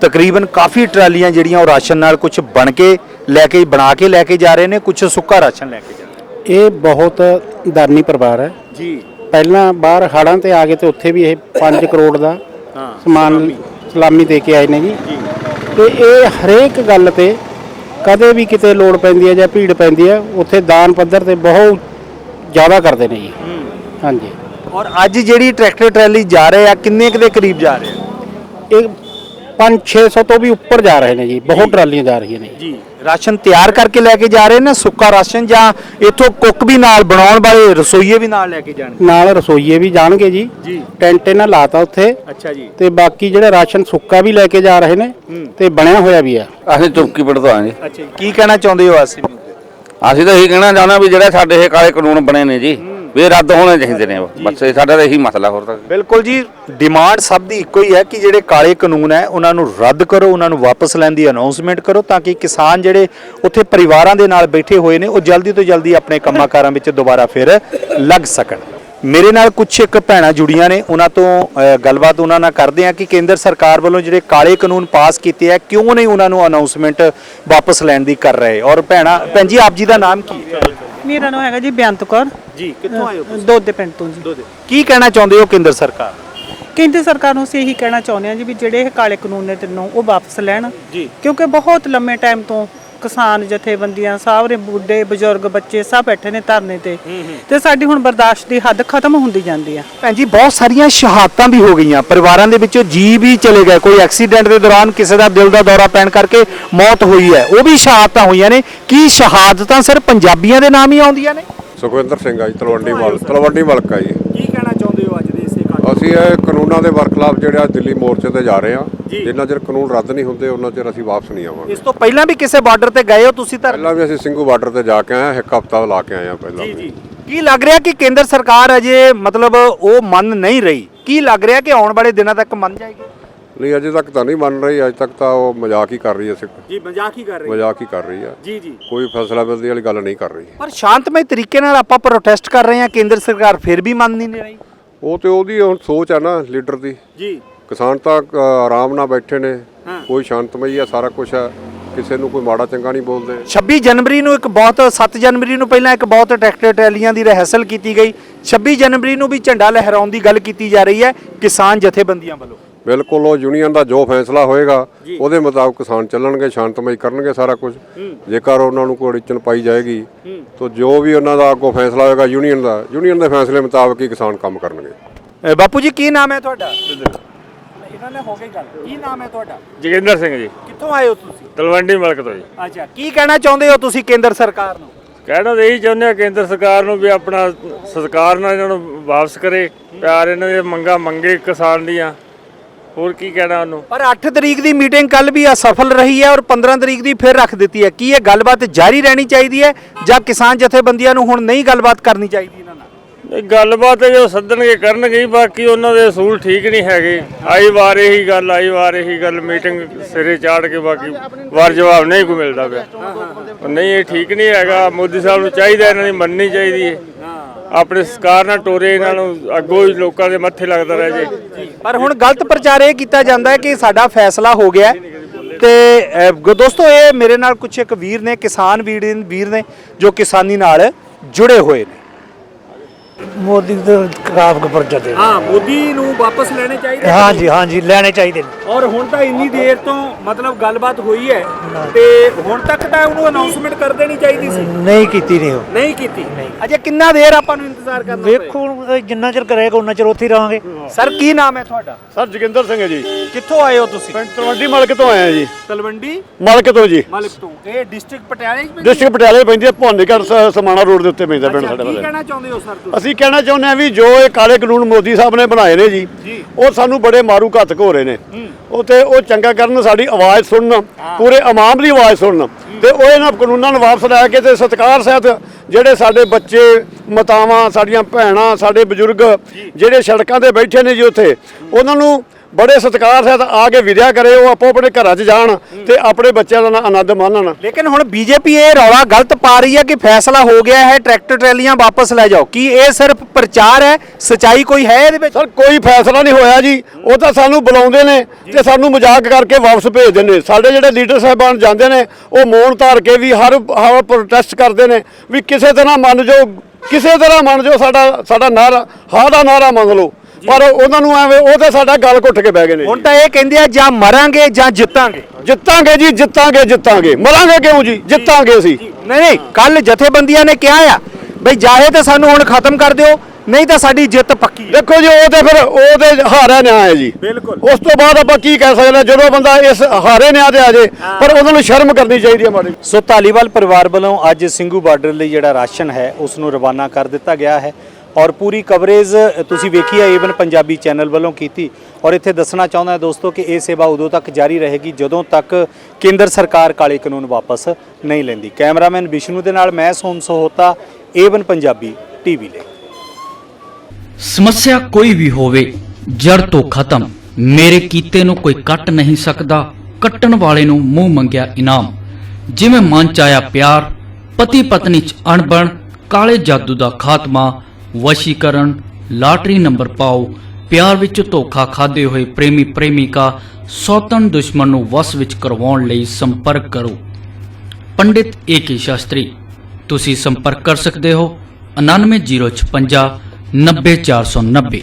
ਤਕਰੀਬਨ ਕਾਫੀ ਟਰਾਲੀਆਂ ਜਿਹੜੀਆਂ ਉਹ ਰਾਸ਼ਨ ਨਾਲ ਕੁਝ ਬਣ ਕੇ ਲੈ ਕੇ ਬਣਾ ਕੇ ਲੈ ਕੇ ਜਾ ਰਹੇ ਨੇ ਕੁਝ ਸੁੱਕਾ ਰਾਸ਼ਨ ਲੈ ਕੇ ਜਾ ਰਹੇ ਇਹ ਬਹੁਤ ਦਰਨੀ ਪਰਿਵਾਰ ਹੈ। ਜੀ। ਪਹਿਲਾਂ ਬਾਹਰ ਹੜਾਂ ਤੇ ਆ ਗਏ ਤੇ ਉੱਥੇ ਵੀ ਇਹ 5 ਕਰੋੜ ਦਾ ਸਮਾਨ ਸਲਾਮੀ ਦੇ ਕੇ ਆਏ ਨੇ ਜੀ। ਤੇ ਇਹ ਹਰੇਕ ਗੱਲ ਤੇ ਕਦੇ ਵੀ ਕਿਤੇ ਲੋੜ ਪੈਂਦੀ ਹੈ ਜਾਂ ਭੀੜ ਪੈਂਦੀ ਹੈ ਉੱਥੇ ਦਾਨ ਪੱਧਰ ਤੇ ਬਹੁਤ ਜ਼ਿਆਦਾ ਕਰਦੇ ਨੇ ਜੀ। ਹਾਂਜੀ। ਔਰ ਅੱਜ ਜਿਹੜੀ ਟਰੈਕਟਰ ਟਰਾਲੀ ਜਾ ਰਹੇ ਆ ਕਿੰਨੇ ਕੁ ਦੇ ਕਰੀਬ ਜਾ ਰਹੇ ਆ? ਇਹ 5-600 ਤੋਂ ਵੀ ਉੱਪਰ ਜਾ ਰਹੇ ਨੇ ਜੀ ਬਹੁਤ ਟਰਾਲੀਆਂ ਜਾ ਰਹੀਆਂ ਨੇ। ਜੀ। ਰਾਸ਼ਨ ਤਿਆਰ ਕਰਕੇ ਲੈ ਕੇ ਜਾ ਰਹੇ ਨੇ ਸੁੱਕਾ ਰਾਸ਼ਨ ਜਾਂ ਇਥੋਂ ਕੁੱਕ ਵੀ ਨਾਲ ਬਣਾਉਣ ਵਾਲੇ ਰਸੋਈਏ ਵੀ ਨਾਲ ਲੈ ਕੇ ਜਾਣਗੇ? ਨਾਲ ਰਸੋਈਏ ਵੀ ਜਾਣਗੇ ਜੀ। ਜੀ। ਟੈਂਟ ਇਹਨਾਂ ਲਾਤਾ ਉੱਥੇ। ਅੱਛਾ ਜੀ। ਤੇ ਬਾਕੀ ਜਿਹੜਾ ਰਾਸ਼ਨ ਸੁੱਕਾ ਵੀ ਲੈ ਕੇ ਜਾ ਰਹੇ ਨੇ ਤੇ ਬਣਿਆ ਹੋਇਆ ਵੀ ਆ। ਅਸੀਂ ਤੁਰਕੀ ਪਿੰਡ ਤੋਂ ਆਏ ਜੀ ਅੱਛਾ ਜੀ ਕੀ ਕਹਿਣਾ ਚਾਹੁੰਦੇ ਹੋ ਆਸਿਮ ਅਸੀਂ ਤਾਂ ਇਹੀ ਕਹਿਣਾ ਚਾਹੁੰਦੇ ਵੀ ਜਿਹੜੇ ਸਾਡੇ ਇਹ ਕਾਲੇ ਕਾਨੂੰਨ ਬਣੇ ਨੇ ਜੀ ਵੀ ਇਹ ਰੱਦ ਹੋਣੇ ਚਾਹੀਦੇ ਨੇ ਬਸ ਇਹ ਸਾਡਾ ਤਾਂ ਇਹੀ ਮਸਲਾ ਹੋਰ ਤਾਂ। ਬਿਲਕੁਲ ਜੀ ਡਿਮਾਂਡ ਸਭ ਦੀ ਇੱਕੋ ਹੀ ਹੈ ਕਿ ਜਿਹੜੇ ਕਾਲੇ ਕਾਨੂੰਨ ਹੈ ਉਹਨਾਂ ਨੂੰ ਰੱਦ ਕਰੋ ਉਹਨਾਂ ਨੂੰ ਵਾਪਸ ਲੈਣ ਦੀ ਅਨਾਉਂਸਮੈਂਟ ਕਰੋ ਤਾਂ ਕਿ ਕਿਸਾਨ ਜਿਹੜੇ ਉੱਥੇ ਪਰਿਵਾਰਾਂ ਦੇ ਨਾਲ ਬੈਠੇ ਹੋਏ ਨੇ ਉਹ ਜਲਦੀ ਤੋਂ ਜਲਦੀ ਆਪਣੇ ਕੰਮਾਂ-ਕਾਰਾਂ ਵਿੱਚ ਦੁਬਾਰਾ ਫਿਰ ਲੱਗ ਸਕਣ। ਮੇਰੇ ਨਾਲ ਕੁਝ ਇੱਕ ਭੈਣਾਂ ਜੁੜੀਆਂ ਨੇ ਉਹਨਾਂ ਤੋਂ ਗੱਲਬਾਤ ਉਹਨਾਂ ਨਾਲ ਕਰਦੇ ਆ ਕਿ ਕੇਂਦਰ ਸਰਕਾਰ ਵੱਲੋਂ ਜਿਹੜੇ ਕਾਲੇ ਕਾਨੂੰਨ ਪਾਸ ਕੀਤੇ ਆ ਕਿਉਂ ਨਹੀਂ ਉਹਨਾਂ ਨੂੰ ਅਨਾਉਂਸਮੈਂਟ ਵਾਪਸ ਲੈਣ ਦੀ ਕਰ ਰਹੇ? ਔਰ ਭੈਣਾ ਭੈਣ ਜੀ ਆਪ ਜੀ ਦਾ ਨਾਮ ਕੀ ਹੈ? ਮੇਰਾ ਨਾਮ ਹੈਗਾ ਜੀ ਬੇਅੰਤ ਕੌਰ। ਜੀ ਕਿੱਥੋਂ ਆਏ ਹੋ ਦੋਦੇ ਪਿੰਡ ਤੋਂ ਜੀ। ਕੀ ਕਹਿਣਾ ਚਾਹੁੰਦੇ ਹੋ ਕੇਂਦਰ ਸਰਕਾਰ? ਕੇਂਦਰ ਸਰਕਾਰ ਨੂੰ ਅਸੀਂ ਇਹੀ ਕਹਿਣਾ ਚਾਹੁੰਦੇ ਹਾਂ ਜੀ ਵੀ ਜਿਹੜੇ ਇਹ ਕਾਲੇ ਕਾਨੂੰਨ ਨੇ ਤਿੰਨੋਂ ਉਹ ਵਾਪਸ ਲੈਣ। ਜੀ। ਕਿਉਂਕਿ ਬਹੁਤ ਲੰਮੇ ਟਾਈਮ ਤੋਂ ਕਿਸਾਨ ਜਥੇਬੰਦੀਆਂ ਸਾਰੇ ਬੁੱਢੇ ਬਜ਼ੁਰਗ ਬੱਚੇ ਸਭ ਬੈਠੇ ਨੇ ਧਰਨੇ ਤੇ। ਤੇ ਸਾਡੀ ਹੁਣ ਬਰਦਾਸ਼ਤ ਦੀ ਹੱਦ ਖਤਮ ਹੁੰਦੀ ਜਾਂਦੀ ਆ। ਭੈਣ ਜੀ ਬਹੁਤ ਸਾਰੀਆਂ ਸ਼ਹਾਦਤਾਂ ਵੀ ਹੋ ਗਈਆਂ। ਪਰਿਵਾਰਾਂ ਦੇ ਵਿੱਚੋਂ ਜੀ ਵੀ ਚਲੇ ਗਏ। ਕੋਈ ਐਕਸੀਡੈਂਟ ਦੇ ਦੌਰਾਨ ਕਿਸੇ ਦਾ ਦਿਲ ਦਾ ਦੌਰਾ ਪੈਣ ਕਰਕੇ ਮੌਤ ਹੋਈ ਹੈ। ਉਹ ਵੀ ਸ਼ਹਾਦਤਾਂ ਹੋਈਆਂ ਨੇ। ਕੀ ਸ਼ਹਾਦਤਾਂ ਸਿਰ ਪੰਜਾਬੀਆਂ ਦੇ ਨਾਮ ਹੀ ਆਉਂਦੀਆਂ ਨੇ? ਸੁਖਵਿੰਦਰ ਸਿੰਘ ਆ ਜੀ ਤਲਵੰਡੀ ਮਲ ਤਲਵੰਡੀ ਮਲਕਾ ਜੀ। ਕੀ ਕਹਿਣਾ ਚਾਹੁੰਦੇ ਹੋ ਅੱਜ ਦੇ ਇਸੇ ਅਸੀਂ ਇਹ ਕਾਨੂੰਨਾਂ ਦੇ ਵਰਖਲਾਫ ਜਿਹੜੇ ਦਿੱਲੀ ਮੋਰਚੇ ਤੇ ਜਾ ਰਹੇ ਆ ਜਿੰਨਾ ਚਿਰ ਕਾਨੂੰਨ ਰੱਦ ਨਹੀਂ ਹੁੰਦੇ ਉਹਨਾਂ ਚਿਰ ਅਸੀਂ ਵਾਪਸ ਨਹੀਂ ਆਵਾਂਗੇ। ਇਸ ਤੋਂ ਪਹਿਲਾਂ ਵੀ ਕਿਸੇ ਬਾਰਡਰ ਤੇ ਗਏ ਹੋ ਤੁਸੀਂ ਤਾਂ? ਪਹਿਲਾਂ ਵੀ ਅਸੀਂ ਸਿੰਘੂ ਬਾਰਡਰ ਤੇ ਜਾ ਕੇ ਆਏ ਇੱਕ ਹਫ਼ਤਾ ਲਾ ਕੇ ਆਏ ਆ ਪਹਿਲਾਂ ਵੀ। ਕੀ ਲੱਗ ਰਿਹਾ ਕਿ ਕੇਂਦਰ ਸਰਕਾਰ ਅਜੇ ਮਤਲਬ ਉਹ ਮੰਨ ਨਹੀਂ ਰਹੀ? ਕੀ ਲੱਗ ਰਿਹਾ ਕਿ ਆਉਣ ਵਾਲੇ ਦਿਨਾਂ ਤੱਕ ਮੰਨ ਜਾਏਗੀ? ਨਹੀਂ ਅਜੇ ਤੱਕ ਤਾਂ ਨਹੀਂ ਮੰਨ ਰਹੀ। ਅਜੇ ਤੱਕ ਤਾਂ ਉਹ ਮਜ਼ਾਕ ਹੀ ਕਰ ਰਹੀ ਹੈ ਸਿੱਖ। ਜੀ ਮਜ਼ਾਕ ਹੀ ਕਰ ਮਜ਼ਾਕ ਹੀ ਕਰ ਰਹੀ ਆ ਜੀ ਜੀ। ਕੋਈ ਫੈਸਲਾ ਬੰਦੀ ਵਾਲੀ ਗੱਲ ਨਹੀਂ ਕਰ ਰਹੀ। ਪਰ ਸ਼ਾਂਤਮਈ ਤਰੀਕੇ ਨਾਲ ਆਪਾਂ ਪ੍ਰੋਟੈਸਟ ਕਰ ਰਹੇ ਹਾਂ। ਕੇਂਦਰ ਸਰਕਾਰ ਫਿਰ ਵੀ ਮੰਨ ਨਹੀਂ ਰਹੀ। ਉਹ ਤੇ ਉਹਦੀ ਹੁਣ ਸੋਚ ਆ ਨਾ ਲੀਡਰ ਦੀ। ਜੀ। ਕਿਸਾਨ ਤਾਂ ਅ, ਆਰਾਮ ਨਾਲ ਬੈਠੇ ਨੇ। ਕੋਈ ਸ਼ਾਂਤਮਈ ਆ ਸਾਰਾ ਕੁਝ ਆ। ਕਿਸੇ ਨੂੰ ਕੋਈ ਮਾੜਾ ਚੰਗਾ ਨਹੀਂ ਬੋਲਦੇ। 26 ਜਨਵਰੀ ਨੂੰ ਇੱਕ ਬਹੁਤ 7 ਜਨਵਰੀ ਨੂੰ ਪਹਿਲਾਂ ਇੱਕ ਬਹੁਤ ਟਰੈਕਟਰ ਟਰੈਲੀਆਂ ਦੀ ਰਹਿਸਲ ਕੀਤੀ ਗਈ। 26 ਜਨਵਰੀ ਨੂੰ ਵੀ ਝੰਡਾ ਲਹਿਰਾਉਣ ਦੀ ਗੱਲ ਕੀਤੀ ਜਾ ਰਹੀ ਹੈ। ਕਿਸਾਨ ਜਥੇਬੰਦੀਆਂ ਵੱਲੋਂ। ਬਿਲਕੁਲ ਉਹ ਯੂਨੀਅਨ ਦਾ ਜੋ ਫੈਸਲਾ ਹੋਏਗਾ ਉਹਦੇ ਮੁਤਾਬਕ ਕਿਸਾਨ ਚੱਲਣਗੇ ਸ਼ਾਂਤਮਈ ਕਰਨਗੇ ਸਾਰਾ ਕੁਝ। ਜੇਕਰ ਉਹਨਾਂ ਨੂੰ ਕੋਈ ਅੜਚਨ ਪਾਈ ਜਾਏਗੀ ਤਾਂ ਜੋ ਵੀ ਉਹਨਾਂ ਦਾ ਅੱਗੋਂ ਫੈਸਲਾ ਹੋਏਗਾ ਯੂਨੀਅਨ ਦਾ ਯੂਨੀਅਨ ਦੇ ਫੈਸਲੇ ਮੁਤਾਬਕ ਹੀ ਕਿਸਾਨ ਕੰਮ ਕਰਨਗੇ। ਬਾਪੂ ਜੀ ਕੀ ਨਾਮ ਹੈ ਤੁਹਾਡਾ? ਇਹਨਾਂ ਨੇ ਹੋ ਗਈ ਗੱਲ। ਕੀ ਨਾਮ ਹੈ ਤੁਹਾਡਾ? ਜੋਗਿੰਦਰ ਸਿੰਘ ਜੀ। ਕਿੱਥੋਂ ਆਏ ਹੋ ਤੁਸੀਂ? ਤਲਵੰਡੀ ਮਲਕ ਤੋਂ ਜੀ। ਅੱਛਾ ਕੀ ਕਹਿਣਾ ਚਾਹੁੰਦੇ ਹੋ ਤੁਸੀਂ ਕੇਂਦਰ ਸਰਕਾਰ ਨੂੰ? ਕਹਿਣਾ ਤਾਂ ਇਹੀ ਚਾਹੁੰਦੇ ਆ ਕੇਂਦਰ ਸਰਕਾਰ ਨੂੰ ਵੀ ਆਪਣਾ ਸਰਕਾਰ ਨਾਲ ਇਹਨਾਂ ਨੂੰ ਵਾਪਸ ਕਰੇ। ਪਿਆਰ ਇਹਨਾਂ ਦੀਆਂ ਮੰਗਾਂ ਮੰਗੇ ਕਿਸਾਨ ਦੀਆਂ। ਹੋਰ ਕੀ ਕਹਿਣਾ ਉਹਨੂੰ? ਪਰ 8 ਤਰੀਕ ਦੀ ਮੀਟਿੰਗ ਕੱਲ ਵੀ ਅਸਫਲ ਰਹੀ ਹੈ ਔਰ 15 ਤਰੀਕ ਦੀ ਫਿਰ ਰੱਖ ਦਿੱਤੀ ਹੈ ਕੀ ਇਹ ਗੱਲਬਾਤ ਜਾਰੀ ਰਹਿਣੀ ਚਾਹੀਦੀ ਹੈ ਜਾਂ ਕਿਸਾਨ ਜਥੇਬੰਦੀਆਂ ਨੂੰ ਹੁਣ ਨਹੀਂ ਗੱਲਬਾਤ ਕਰਨੀ ਚਾਹੀਦੀ ਇਹਨਾਂ ਨਾਲ? ਇਹ ਗੱਲਬਾਤ ਹੈ ਜੋ ਸੱਦਣਗੇ ਕਰਨਗੇ ਹੀ, ਬਾਕੀ ਉਹਨਾਂ ਦੇ ਅਸੂਲ ਠੀਕ ਨਹੀਂ ਹੈਗੇ। ਆਈ ਵਾਰ ਇਹੀ ਗੱਲ ਆਈ ਵਾਰ ਇਹੀ ਗੱਲ ਮੀਟਿੰਗ ਸਿਰੇ ਚਾੜ ਕੇ ਬਾਕੀ ਵਾਰ ਜਵਾਬ ਨਹੀਂ ਕੋਈ ਮਿਲਦਾ ਪਿਆ। ਨਹੀਂ ਇਹ ਠੀਕ ਨਹੀਂ ਹੈਗਾ। ਮੋਦੀ ਸਾਹਿਬ ਨੂੰ ਚਾਹੀਦਾ ਇਹਨਾਂ ਦੀ ਮੰਨਣੀ ਚਾਹੀਦੀ ਹੈ। ਆਪਣੇ ਸਰਕਾਰ ਨਾਲ ਟੋਰੇ ਇਹਨਾਂ ਨੂੰ ਅੱਗੋਂ ਹੀ ਲੋਕਾਂ ਦੇ ਮੱਥੇ ਲੱਗਦਾ ਰਹਿ ਜੇ। ਪਰ ਹੁਣ ਗਲਤ ਪ੍ਰਚਾਰ ਇਹ ਕੀਤਾ ਜਾਂਦਾ ਹੈ ਕਿ ਸਾਡਾ ਫੈਸਲਾ ਹੋ ਗਿਆ ਹੈ। ਤੇ ਅ, ਦੋਸਤੋ ਇਹ ਮੇਰੇ ਨਾਲ ਕੁਝ ਇੱਕ ਵੀਰ ਨੇ ਕਿਸਾਨ ਵੀਰ ਵੀਰ ਨੇ ਜੋ ਕਿਸਾਨੀ ਨਾਲ ਜੁੜੇ ਹੋਏ ਨੇ। ਮੋਦੀ ਦੇ ਖਿਲਾਫ ਪਰਚਾ ਦੇ ਹਾਂ ਮੋਦੀ ਨੂੰ ਵਾਪਸ ਲੈਣੇ ਚਾਹੀਦੇ ਹਾਂਜੀ ਹਾਂਜੀ ਲੈਣੇ ਚਾਹੀਦੇ ਨੇ। ਔਰ ਹੁਣ ਤਾਂ ਇੰਨੀ ਦੇਰ ਤੋਂ ਮਤਲਬ ਗੱਲਬਾਤ ਹੋਈ ਹੈ ਤੇ ਹੁਣ ਤੱਕ ਤਾਂ ਉਹਨੂੰ ਅਨਾਉਂਸਮੈਂਟ ਕਰ ਦੇਣੀ ਚਾਹੀਦੀ ਸੀ। ਨਹੀਂ ਕੀਤੀ ਨਹੀਂ ਉਹ। ਨਹੀਂ ਕੀਤੀ। ਅਜੇ ਕਿੰਨਾ ਦੇਰ ਆਪਾਂ ਨੂੰ ਇੰਤਜ਼ਾਰ ਕਰਨਾ ਪਏਗਾ ਵੇਖੋ ਹੁਣ ਜਿੰਨਾ ਚਿਰ ਕਰੇਗਾ ਉਹਨਾਂ ਚਿਰ ਉੱਥੇ ਹੀ ਰਹਾਂਗੇ। ਸਰ ਕੀ ਨਾਮ ਹੈ ਤੁਹਾਡਾ? ਸਰ ਜੋਗਿੰਦਰ ਸਿੰਘ ਹੈ ਜੀ। ਕਿੱਥੋਂ ਆਏ ਹੋ ਤੁਸੀਂ? ਪਿੰਡ ਤਲਵੰਡੀ ਮਲਕ ਤੋਂ ਆਏ ਆ ਜੀ। ਤਲਵੰਡੀ? ਮਲਕ ਤੋਂ ਜੀ। ਮਲਿਕ ਤੋਂ। ਇਹ ਡਿਸਟ੍ਰਿਕਟ ਪਟਿਆਲੇ ਵਿੱਚ ਪੈਂਦੀ ਡਿਸਟ੍ਰਿਕਟ ਪਟਿਆਲੇ ਪੈਂਦੀ ਹੈ ਭਵਾਨੀਗੜ੍ਹ ਸ- ਸਮਾਣਾ ਰੋਡ ਦੇ ਉੱਤੇ ਪੈਂਦਾ ਪਿੰਡ ਸਾਡੇ ਕੀ ਕਹਿਣਾ ਚਾਹੁੰਦੇ ਹੋ ਸਰ ਤੁਸੀਂ? ਅਸੀਂ ਕਹਿਣਾ ਚਾਹੁੰਦੇ ਹਾਂ ਵੀ ਜੋ ਇਹ ਕਾਲੇ ਕਾਨੂੰਨ ਮੋਦੀ ਸਾਹਿਬ ਨੇ ਬਣਾਏ ਨੇ ਜੀ ਉਹ ਸਾਨੂੰ ਬੜੇ ਮਾਰੂ ਘਾਤਕ ਹੋ ਰਹੇ ਨੇ। ਉਹ ਤੇ ਉਹ ਚੰਗਾ ਕਰਨ ਸਾਡੀ ਆਵਾਜ਼ ਸੁਣਨ ਪੂਰੇ ਆਵਾਮ ਦੀ ਆਵਾਜ਼ ਸੁਣਨ। ਤੇ ਉਹ ਇਹਨਾਂ ਕਾਨੂੰਨਾਂ ਨੂੰ ਵਾਪਸ ਲੈ ਕੇ ਤੇ ਸਤਿਕਾਰ ਸਹਿਤ ਜਿਹੜੇ ਸਾਡੇ ਬੱਚੇ ਮਾਤਾਵਾਂ ਸਾਡੀਆਂ ਭੈਣਾਂ ਸਾਡੇ ਬਜ਼ੁਰਗ ਜਿਹੜੇ ਸੜਕਾਂ ਤੇ ਬੈਠੇ ਨੇ ਜੀ ਉੱਥੇ ਉਹਨਾਂ ਨੂੰ ਬੜੇ ਸਤਿਕਾਰ ਸਹਿਤ ਆ ਕੇ ਵਿਦਿਆ ਕਰੇ ਉਹ ਆਪੋ ਆਪਣੇ ਘਰਾਂ 'ਚ ਜਾਣ ਤੇ ਆਪਣੇ ਬੱਚਿਆਂ ਦਾ ਆਨੰਦ ਮਾਣਨ। ਲੇਕਿਨ ਹੁਣ ਬੀਜੇਪੀ ਇਹ ਰੌਲਾ ਗਲਤ ਪਾ ਰਹੀ ਹੈ ਕਿ ਫੈਸਲਾ ਹੋ ਗਿਆ ਹੈ ਟਰੈਕਟਰ ਟਰੈਲੀਆਂ ਵਾਪਸ ਲੈ ਜਾਓ। ਕੀ ਇਹ ਸਿਰਫ ਪ੍ਰਚਾਰ ਹੈ? ਸਚਾਈ ਕੋਈ ਹੈ ਇਹਦੇ ਵਿੱਚ? ਸਰ ਕੋਈ ਫੈਸਲਾ ਨਹੀਂ ਹੋਇਆ ਜੀ। ਉਹ ਤਾਂ ਸਾਨੂੰ ਬੁਲਾਉਂਦੇ ਨੇ ਤੇ ਸਾਨੂੰ ਮਜ਼ਾਕ ਕਰਕੇ ਵਾਪਸ ਭੇਜਦੇ ਨੇ। ਸਾਡੇ ਜਿਹੜੇ ਲੀਡਰ ਸਾਹਿਬਾਨ ਜਾਂਦੇ ਨੇ ਉਹ ਮੌਨ ਧਾਰ ਕੇ ਵੀ ਹਰ ਹਰ ਪ੍ਰੋਟੈਸਟ ਕਰਦੇ ਨੇ ਵੀ ਕਿਸੇ ਤਰ੍ਹਾਂ ਮੰਨ ਜਾਓ ਕਿਸੇ ਤਰ੍ਹਾਂ ਮੰਨ ਜਾਓ ਸਾਡਾ ਸਾਡਾ ਨਾਰਾ ਹਾਂ ਦਾ ਨਾਰਾ ਮੰਨ ਲਓ। ਪਰ ਉਹਨਾਂ ਨੂੰ ਐਵੇਂ ਉਹ ਤੇ ਸਾਡਾ ਗੱਲ ਘੁੱਟ ਕੇ ਬਹਿ ਗਏ ਨੇ ਹੁਣ ਤਾਂ ਇਹ ਕਹਿੰਦੇ ਆ ਜਾਂ ਮਰਾਂਗੇ ਜਾਂ ਜਿੱਤਾਂਗੇ। ਜਿੱਤਾਂਗੇ ਜੀ ਜਿੱਤਾਂਗੇ ਜਿੱਤਾਂਗੇ। ਮਰਾਂਗੇ ਕਿਉਂ ਜੀ? ਜਿੱਤਾਂਗੇ ਅਸੀਂ। ਨਹੀਂ ਨਹੀਂ ਕੱਲ ਜਥੇਬੰਦੀਆਂ ਨੇ ਕਿਹਾ ਆ ਬਈ ਜਾਏ ਤਾਂ ਸਾਨੂੰ ਹੁਣ ਖਤਮ ਕਰ ਦਿਓ ਨਹੀਂ ਤਾਂ ਸਾਡੀ ਜਿੱਤ ਪੱਕੀ ਹੈ ਦੇਖੋ ਜੀ ਉਹ ਤੇ ਫਿਰ ਉਹ ਤੇ ਹਾਰਿਆ ਨਿਆਂ ਹੈ ਜੀ। ਬਿਲਕੁਲ। ਉਸ ਤੋਂ ਬਾਅਦ ਆਪਾਂ ਕੀ ਕਹਿ ਸਕਦੇ ਹਾਂ ਜਦੋਂ ਬੰਦਾ ਇਸ ਹਾਰੇ ਨਿਆਂ ਤੇ ਆ ਜੇ ਪਰ ਉਹਨਾਂ ਨੂੰ ਸ਼ਰਮ ਕਰਨੀ ਚਾਹੀਦੀ ਹੈ ਮਾੜੀ ਸੋ ਧਾਲੀਵਾਲ ਪਰਿਵਾਰ ਵੱਲੋਂ ਅੱਜ ਸਿੰਘੂ ਬਾਰਡਰ ਲਈ ਜਿਹੜਾ ਰਾਸ਼ਨ ਹੈ ਉਸ ਨੂੰ ਰਵਾਨਾ ਕਰ ਦਿੱਤਾ ਗਿਆ ਹੈ। ਔਰ ਪੂਰੀ ਕਵਰੇਜ ਤੁਸੀਂ ਵੇਖੀ ਹੈ ਏਵਨ ਪੰਜਾਬੀ ਚੈਨਲ ਵੱਲੋਂ ਕੀਤੀ। ਔਰ ਇੱਥੇ ਦੱਸਣਾ ਚਾਹੁੰਦਾ ਦੋਸਤੋ ਕਿ ਇਹ ਸੇਵਾ ਉਦੋਂ ਤੱਕ ਜਾਰੀ ਰਹੇਗੀ ਜਦੋਂ ਤੱਕ ਕੇਂਦਰ ਸਰਕਾਰ ਕਾਲੇ ਕਾਨੂੰਨ ਵਾਪਸ ਨਹੀਂ ਲੈਂਦੀ। ਕੈਮਰਾਮੈਨ ਵਿਸ਼ਨੂੰ ਦੇ ਨਾਲ ਮੈਂ ਸੋਮ ਸੋਹਤਾ ਏਵਨ ਪੰਜਾਬੀ ਟੀਵੀ ਲਈ। ਸਮੱਸਿਆ ਕੋਈ ਵੀ ਹੋਵੇ, ਜੜ ਤੋਂ ਖਤਮ। ਮੇਰੇ ਕੀਤੇ ਨੂੰ ਕੋਈ ਕੱਟ ਨਹੀਂ ਸਕਦਾ। ਕੱਟਣ ਵਾਲੇ ਨੂੰ ਮੂੰਹ ਮੰਗਿਆ ਇਨਾਮ। ਜਿਵੇਂ ਮਨ ਚ ਆਇਆ ਪਿਆਰ ਪਤੀ ਪਤਨੀ ਚ ਅਣਬਣ, ਕਾਲੇ ਜਾਦੂ ਦਾ ਖਾਤਮਾ ਵਸ਼ੀਕਰਨ, ਲਾਟਰੀ ਨੰਬਰ ਪਾਓ। ਪਿਆਰ ਵਿੱਚ ਧੋਖਾ ਖਾਦੇ ਹੋਏ ਪ੍ਰੇਮੀ ਪ੍ਰੇਮਿਕਾ ਸੌਤਨ ਦੁਸ਼ਮਣ ਨੂੰ ਵਸ ਵਿੱਚ ਕਰਵਾਉਣ ਲਈ ਸੰਪਰਕ ਕਰੋ। ਪੰਡਿਤ ਏਕੇ ਸ਼ਾਸਤਰੀ, ਤੁਸੀਂ ਸੰਪਰਕ ਕਰ ਸਕਦੇ ਹੋ। 9905 90490